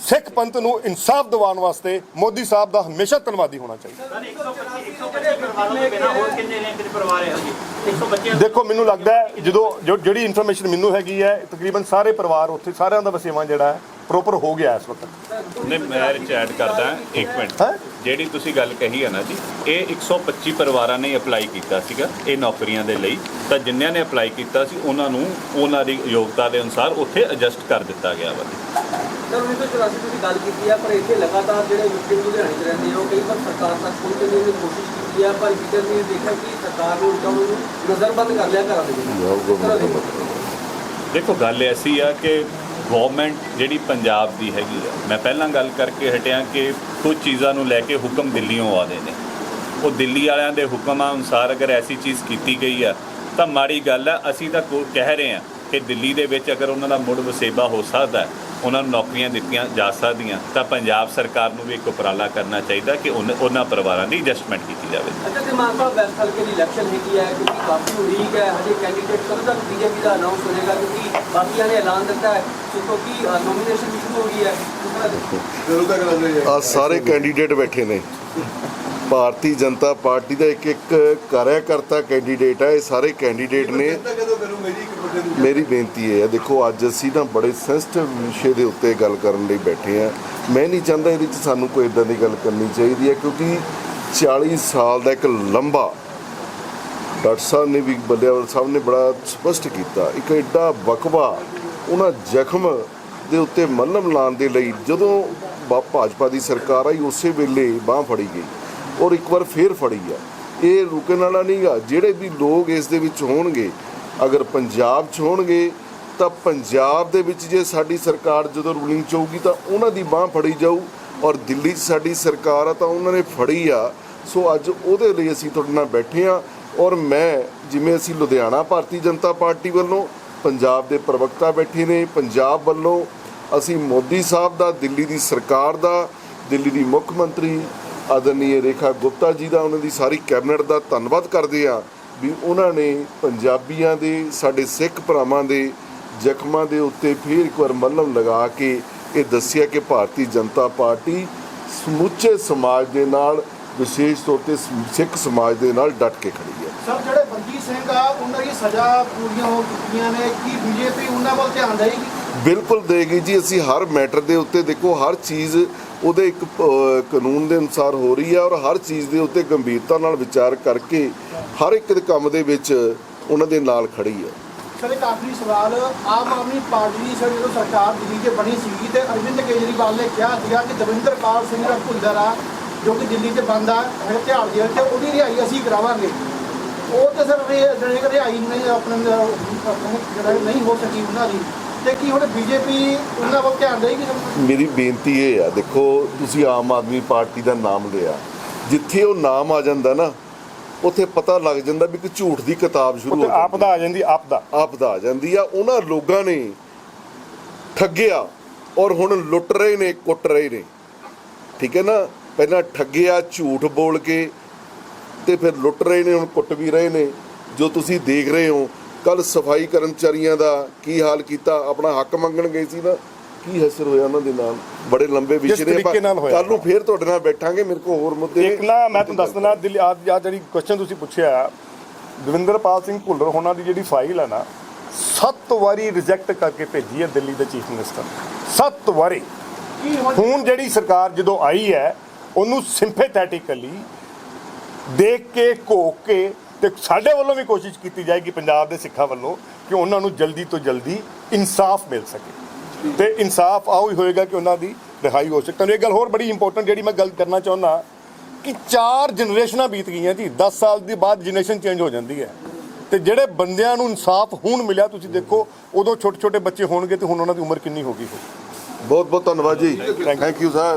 ਸਿੱਖ ਪੰਥ ਨੂੰ ਇਨਸਾਫ ਦਿਵਾਉਣ ਵਾਸਤੇ ਮੋਦੀ ਸਾਹਿਬ ਦਾ ਹਮੇਸ਼ਾ ਧੰਨਵਾਦੀ ਹੋਣਾ ਚਾਹੀਦਾ ਦੇਖੋ ਮੈਨੂੰ ਲੱਗਦਾ ਹੈ ਜਦੋਂ ਜੋ ਜਿਹੜੀ ਇਨਫੋਰਮੇਸ਼ਨ ਮੈਨੂੰ ਹੈਗੀ ਹੈ ਤਕਰੀਬਨ ਸਾਰੇ ਪਰਿਵਾਰ ਉੱਥੇ ਸਾਰਿਆਂ ਦਾ ਵਸੇਵਾ ਜਿਹੜਾ ਹੈ ਪ੍ਰੋਪਰ ਹੋ ਗਿਆ ਇਸ ਵਕਤ। ਨੇ ਮੈਂ ਇਹ 'ਚ ਐਡ ਕਰਦਾ ਇੱਕ ਮਿੰਟ। ਹੈਂ? ਜਿਹੜੀ ਤੁਸੀਂ ਗੱਲ ਕਹੀ ਹੈ ਨਾ ਜੀ ਇਹ 125 ਪਰਿਵਾਰਾਂ ਨੇ ਅਪਲਾਈ ਕੀਤਾ ਸੀਗਾ ਇਹ ਨੌਕਰੀਆਂ ਦੇ ਲਈ। ਤਾਂ ਜਿਨ੍ਹਾਂ ਨੇ ਅਪਲਾਈ ਕੀਤਾ ਸੀ ਉਹਨਾਂ ਨੂੰ ਉਹਨਾਂ ਦੀ ਯੋਗਤਾ ਦੇ ਅਨੁਸਾਰ ਉੱਥੇ ਐਡਜਸਟ ਕਰ ਦਿੱਤਾ ਗਿਆ ਵਾ। ਸਰ 1984 ਤੁਸੀਂ ਗੱਲ ਕੀਤੀ ਆ ਪਰ ਇੱਥੇ ਲਗਾਤਾਰ ਜਿਹੜੇ ਵਿਕਟਿਮ ਲੁਧਿਆਣੇ 'ਚ ਰਹਿੰਦੇ ਆ ਉਹ ਕਈ ਵਾਰ ਸਰਕਾਰ ਤੱਕ ਪਹੁੰਚਣ ਦੀ ਕੋਸ਼ਿਸ਼ ਕੀਤੀ ਆ ਪਰ ਵਿਕਟਰ ਨੇ ਦੇਖਿਆ ਕਿ ਸਰਕਾਰ ਨੂੰ ਉਲਟਾ ਉਹਨੂੰ ਨਜ਼ਰਬੰਦ ਕਰ ਲਿਆ ਘਰਾਂ ਦੇ ਵਿੱਚ। ਇਸ ਤਰ੍ਹਾਂ ਦੀ ਦੇਖੋ ਗੱਲ ਐਸੀ ਆ ਕਿ ਗਵਰਨਮੈਂਟ ਜਿਹੜੀ ਪੰਜਾਬ ਦੀ ਹੈਗੀ ਆ, ਮੈਂ ਪਹਿਲਾਂ ਗੱਲ ਕਰਕੇ ਹਟਿਆ ਕਿ ਕੁਝ ਚੀਜ਼ਾਂ ਨੂੰ ਲੈ ਕੇ ਹੁਕਮ ਦਿੱਲੀੋਂ ਆਦੇ ਨੇ। ਉਹ ਦਿੱਲੀ ਵਾਲਿਆਂ ਦੇ ਹੁਕਮਾਂ ਅਨੁਸਾਰ ਅਗਰ ਐਸੀ ਚੀਜ਼ ਕੀਤੀ ਗਈ ਆ, ਤਾਂ ਮਾੜੀ ਗੱਲ ਆ, ਅਸੀਂ ਤਾਂ ਕੋ- ਕਹਿ ਰਹੇ ਆ ਕਿ ਦਿੱਲੀ ਦੇ ਵਿੱਚ ਅਗਰ ਉਹਨਾਂ ਦਾ ਮੁੜ ਵਸੇਬਾ ਹੋ ਸਕਦਾ ਹੈ ਉਹਨਾਂ ਨੂੰ ਨੌਕਰੀਆਂ ਦਿੱਤੀਆਂ ਜਾ ਸਕਦੀਆਂ ਤਾਂ ਪੰਜਾਬ ਸਰਕਾਰ ਨੂੰ ਵੀ ਇੱਕ ਉਪਰਾਲਾ ਕਰਨਾ ਚਾਹੀਦਾ ਕਿ ਉਹਨਾਂ ਪਰਿਵਾਰਾਂ ਦੀ ਐਡਜਸਟਮੈਂਟ ਕੀਤੀ ਜਾਵੇ। ਅੱਛਾ ਤੇ ਮਾਨ ਸਾਹਿਬ ਵੈਸਟ ਹਲਕੇ ਦੀ ਇਲੈਕਸ਼ਨ ਹੈਗੀ ਹੈ ਕਿਉਂਕਿ ਕਾਫੀ ਉਡੀਕ ਹੈ ਹਜੇ ਕੈਂਡੀਡੇਟ ਕਦੋਂ ਤੱਕ ਬੀਜੇਪੀ ਦਾ ਅਨਾਉਂਸ ਹੋ ਜਾਏਗਾ ਕਿਉਂਕਿ ਬਾਕੀਆਂ ਨੇ ਐਲਾਨ ਦਿੱਤਾ ਹੈ ਸੋ ਕਿਉਂਕਿ ਨੋਮੀਨੇਸ਼ਨ ਸ਼ੁਰੂ ਹੋ ਗਈ ਹੈ ਆ ਸਾਰੇ ਕੈਂਡੀਡੇਟ ਬੈਠੇ ਨੇ। ਭਾਰਤੀ ਜਨਤਾ ਪਾਰਟੀ ਦਾ ਇੱਕ ਇੱਕ ਕਾਰਿਆਕਰਤਾ ਕੈਂਡੀਡੇਟ ਹੈ ਇਹ ਸਾਰੇ ਕੈਂਡੀਡੇਟ ਨੇ। ਮੇਰੀ ਬੇਨਤੀ ਇਹ ਹੈ ਦੇਖੋ ਅੱਜ ਅਸੀਂ ਨਾ ਬੜੇ ਸੈਂਸਿਟਿਵ ਵਿਸ਼ੇ ਦੇ ਉੱਤੇ ਗੱਲ ਕਰਨ ਲਈ ਬੈਠੇ ਆ ਮੈਂ ਨਹੀਂ ਚਾਹੁੰਦਾ ਇਹਦੇ ਵਿੱਚ ਸਾਨੂੰ ਕੋਈ ਇਦਾਂ ਦੀ ਗੱਲ ਕਰਨੀ ਚਾਹੀਦੀ ਹੈ ਕਿਉਂਕਿ 40 ਸਾਲ ਦਾ ਇੱਕ ਲੰਬਾ ਡਾਕਟਰ ਸਾਹਿਬ ਨੇ ਵੀ ਬੱਲਿਆਵਲ ਸਾਹਿਬ ਨੇ ਬੜਾ ਸਪਸ਼ਟ ਕੀਤਾ ਇੱਕ ਐਡਾ ਵਕਵਾ ਉਹਨਾਂ ਜ਼ਖਮ ਦੇ ਉੱਤੇ ਮੱਲਮ ਲਾਉਣ ਦੇ ਲਈ ਜਦੋਂ ਭਾਜਪਾ ਦੀ ਸਰਕਾਰ ਆਈ ਉਸੇ ਵੇਲੇ ਬਾਹ ਫੜੀ ਗਈ। ਔਰ ਇੱਕ ਵਾਰ ਫੇਰ ਫੜੀ ਆ। ਇਹ ਰੁਕਣ ਵਾਲਾ ਨਹੀਂਗਾ ਜਿਹੜੇ ਵੀ ਲੋਕ ਇਸ ਦੇ ਵਿੱਚ ਹੋਣਗੇ, ਅਗਰ ਪੰਜਾਬ 'ਚ ਹੋਣਗੇ, ਤਾਂ ਪੰਜਾਬ ਦੇ ਵਿੱਚ ਜੇ ਸਾਡੀ ਸਰਕਾਰ ਜਦੋਂ ਰੂਲਿੰਗ 'ਚ ਹੋਊਗੀ, ਤਾਂ ਉਹਨਾਂ ਦੀ ਬਾਹ ਫੜੀ ਜਾਊ। ਔਰ ਦਿੱਲੀ 'ਚ ਸਾਡੀ ਸਰਕਾਰ ਆ, ਤਾਂ ਉਹਨਾਂ ਨੇ ਫੜੀ ਆ। ਸੋ ਅੱਜ ਉਹਦੇ ਲਈ ਅਸੀਂ ਤੁਹਾਡੇ ਨਾਲ ਬੈਠੇ ਆ। ਔਰ ਮੈਂ, ਜਿਵੇਂ ਅਸੀਂ ਲੁਧਿਆਣਾ ਭਾਰਤੀ ਜਨਤਾ ਪਾਰਟੀ ਵੱਲੋਂ, ਪੰਜਾਬ ਦੇ ਪ੍ਰਵਕਤਾ ਬੈਠੇ ਨੇ, ਪੰਜਾਬ ਵੱਲੋਂ ਅਸੀਂ ਮੋਦੀ ਸਾਹਿਬ ਦਾ, ਦਿੱਲੀ ਦੀ ਸਰਕਾਰ ਦਾ, ਦਿੱਲੀ ਦੀ ਮੁੱਖ ਮੰਤਰੀ ਆਦਰਨੀय ਰੇਖਾ ਗੁਪਤਾ ਜੀ ਦਾ ਉਹਨਾਂ ਦੀ ਸਾਰੀ ਕੈਬਨਿਟ ਦਾ ਧੰਨਵਾਦ ਕਰਦੇ ਆ ਵੀ ਉਹਨਾਂ ਨੇ ਪੰਜਾਬੀਆਂ ਦੇ, ਸਾਡੇ ਸਿੱਖ ਭਰਾਵਾਂ ਦੇ ਜ਼ਖਮਾਂ ਦੇ ਉੱਤੇ ਫੇਰ ਇੱਕ ਵਾਰ ਮੱਲਮ ਲਗਾ ਕੇ ਇਹ ਦੱਸਿਆ ਕਿ ਭਾਰਤੀ ਜਨਤਾ ਪਾਰਟੀ ਸਮੁੱਚੇ ਸਮਾਜ ਦੇ ਨਾਲ, ਵਿਸ਼ੇਸ਼ ਤੌਰ ਤੇ ਸਿੱਖ ਸਮਾਜ ਦੇ ਨਾਲ ਡਟ ਕੇ ਖੜੀ ਹੈ। ਸਰ, ਜਿਹੜੇ ਬੰਦੀ ਸਿੰਘ ਆ, ਉਹਨਾਂ ਦੀ ਸਜ਼ਾ ਪੂਰੀਆਂ ਹੋ ਚੁੱਕੀਆਂ ਨੇ, ਕੀ ਬੀਜੇਪੀ ਉਹਨਾਂ ਵੱਲ ਧਿਆਨ ਦੇਏਗੀ ਬਿਲਕੁਲ ਦੇਗੀ ਜੀ, ਅਸੀਂ ਹਰ ਮੈਟਰ ਦੇ ਉੱਤੇ ਦੇਖੋ, ਹਰ ਚੀਜ਼ ਉਹਦੇ ਇੱਕ ਕਾਨੂੰਨ ਦੇ ਅਨੁਸਾਰ ਹੋ ਰਹੀ ਹੈ ਔਰ ਹਰ ਚੀਜ਼ ਦੇ ਉੱਤੇ ਗੰਭੀਰਤਾ ਨਾਲ ਵਿਚਾਰ ਕਰਕੇ ਹਰ ਇੱਕ ਦੇ ਕੰਮ ਦੇ ਵਿੱਚ ਉਹਨਾਂ ਦੇ ਨਾਲ ਖੜੀ ਹੈ। ਸਰ, ਇੱਕ ਆਖਰੀ ਸਵਾਲ, ਆਮ ਆਦਮੀ ਪਾਰਟੀ ਦੀ ਸਰ, ਜਦੋਂ ਸਰਕਾਰ ਦਿੱਲੀ 'ਚ ਬਣੀ ਸੀਗੀ ਤੇ ਅਰਵਿੰਦ ਕੇਜਰੀਵਾਲ ਨੇ ਕਿਹਾ ਸੀਗਾ ਕਿ ਦਵਿੰਦਰਪਾਲ ਸਿੰਘ ਦਾ ਭੁੱਲਰ ਆ ਜੋ ਕਿ ਦਿੱਲੀ 'ਚ ਬੰਦ ਹੈ ਤਿਹਾੜ ਜੇਲ੍ਹ ਤੇ ਉਹਦੀ ਰਿਹਾਈ ਅਸੀਂ ਕਰਾਵਾਂਗੇ। ਉਹ ਤੇ ਸਰ ਜਿਹੜੇ ਰਿਹਾਈ ਨਹੀਂ, ਆਪਣੇ ਜਿਹੜਾ ਨਹੀਂ ਹੋ ਸਕੀ ਉਹਨਾਂ ਦੀ। ਤੇ ਕੀ ਹੁਣ ਬੀਜੇਪੀ ਉਹਨਾਂ ਵੱਲ ਧਿਆਨ ਦੇਏਗੀ ਸਰ ਮੇਰੀ ਬੇਨਤੀ ਇਹ ਆ ਦੇਖੋ ਤੁਸੀਂ ਆਮ ਆਦਮੀ ਪਾਰਟੀ ਦਾ ਨਾਮ ਲਿਆ। ਜਿੱਥੇ ਉਹ ਨਾਮ ਆ ਜਾਂਦਾ ਨਾ ਉੱਥੇ ਪਤਾ ਲੱਗ ਜਾਂਦਾ ਵੀ ਇੱਕ ਝੂਠ ਦੀ ਕਿਤਾਬ ਸ਼ੁਰੂ ਹੋ ਜਾਂਦੀ ਆਪਦਾ ਆ ਜਾਂਦੀ ਆਪਦਾ ਆਪਦਾ ਆ ਜਾਂਦੀ ਆ। ਉਹਨਾਂ ਲੋਕਾਂ ਨੇ ਠੱਗਿਆ ਔਰ ਹੁਣ ਲੁੱਟ ਰਹੇ ਨੇ ਕੁੱਟ ਰਹੇ ਨੇ। ਠੀਕ ਹੈ ਨਾ? ਪਹਿਲਾਂ ਠੱਗਿਆ ਝੂਠ ਬੋਲ ਕੇ ਤੇ ਫਿਰ ਲੁੱਟ ਰਹੇ ਨੇ ਹੁਣ ਕੁੱਟ ਵੀ ਰਹੇ ਨੇ। ਜੋ ਤੁਸੀਂ ਦੇਖ ਰਹੇ ਹੋ ਕੱਲ ਸਫ਼ਾਈ ਕਰਮਚਾਰੀਆਂ ਦਾ ਕੀ ਹਾਲ ਕੀਤਾ? ਆਪਣਾ ਹੱਕ ਮੰਗਣ ਗਏ ਸੀ ਨਾ। ਕੀ ਹਸਰ ਹੋਇਆ ਉਹਨਾਂ ਦੇ ਨਾਲ? ਬੜੇ ਲੰਬੇ ਵਿਸ਼ੇ ਹੋਇਆ। ਕੱਲ ਨੂੰ ਫੇਰ ਤੁਹਾਡੇ ਨਾਲ ਬੈਠਾਂਗੇ। ਮੇਰੇ ਕੋਲ ਹੋਰ ਮੁੱਦੇ ਇੱਕ ਨਾ ਮੈਂ ਤੁਹਾਨੂੰ ਦੱਸ ਦਿੰਦਾ ਦਿੱਲੀ ਆ ਜਿਹੜੀ ਕੁਐਸਚਨ ਤੁਸੀਂ ਪੁੱਛਿਆ ਦਵਿੰਦਰਪਾਲ ਸਿੰਘ ਭੁੱਲਰ ਹੋਣਾ ਦੀ ਜਿਹੜੀ ਫਾਈਲ ਹੈ ਨਾ ਸੱਤ ਵਾਰੀ ਰਿਜੈਕਟ ਕਰਕੇ ਭੇਜੀ ਹੈ ਦਿੱਲੀ ਦੇ ਚੀਫ ਮਿਨਿਸਟਰ ਸੱਤ ਵਾਰੀ। ਹੁਣ ਜਿਹੜੀ ਸਰਕਾਰ ਜਦੋਂ ਆਈ ਹੈ ਉਹਨੂੰ ਸਿੰਪੈਥੈਟਿਕਲੀ ਦੇਖ ਕੇ ਘੋਕ ਕੇ ਤੇ ਸਾਡੇ ਵੱਲੋਂ ਵੀ ਕੋਸ਼ਿਸ਼ ਕੀਤੀ ਜਾਏਗੀ ਪੰਜਾਬ ਦੇ ਸਿੱਖਾਂ ਵੱਲੋਂ ਕਿ ਉਹਨਾਂ ਨੂੰ ਜਲਦੀ ਤੋਂ ਜਲਦੀ ਇਨਸਾਫ ਮਿਲ ਸਕੇ। ਤੇ ਇਨਸਾਫ ਆਉ ਹੀ ਹੋਏਗਾ ਕਿ ਉਹਨਾਂ ਦੀ ਰਿਹਾਈ ਹੋ ਸਕੇ। ਤੁਹਾਨੂੰ ਇੱਕ ਗੱਲ ਹੋਰ ਬੜੀ ਇੰਪੋਰਟੈਂਟ ਜਿਹੜੀ ਮੈਂ ਗੱਲ ਕਰਨਾ ਚਾਹੁੰਦਾ ਕਿ ਚਾਰ ਜਨਰੇਸ਼ਨਾਂ ਬੀਤ ਗਈਆਂ ਜੀ। 10 ਸਾਲ ਦੀ ਬਾਅਦ ਜਨਰੇਸ਼ਨ ਚੇਂਜ ਹੋ ਜਾਂਦੀ ਹੈ। ਤੇ ਜਿਹੜੇ ਬੰਦਿਆਂ ਨੂੰ ਇਨਸਾਫ ਹੁਣ ਮਿਲਿਆ ਤੁਸੀਂ ਦੇਖੋ ਉਦੋਂ ਛੋਟੇ ਛੋਟੇ ਬੱਚੇ ਹੋਣਗੇ ਤੇ ਹੁਣ ਉਹਨਾਂ ਦੀ ਉਮਰ ਕਿੰਨੀ ਹੋ ਗਈ ਬਹੁਤ ਬਹੁਤ ਧੰਨਵਾਦ ਜੀ। Thank you sir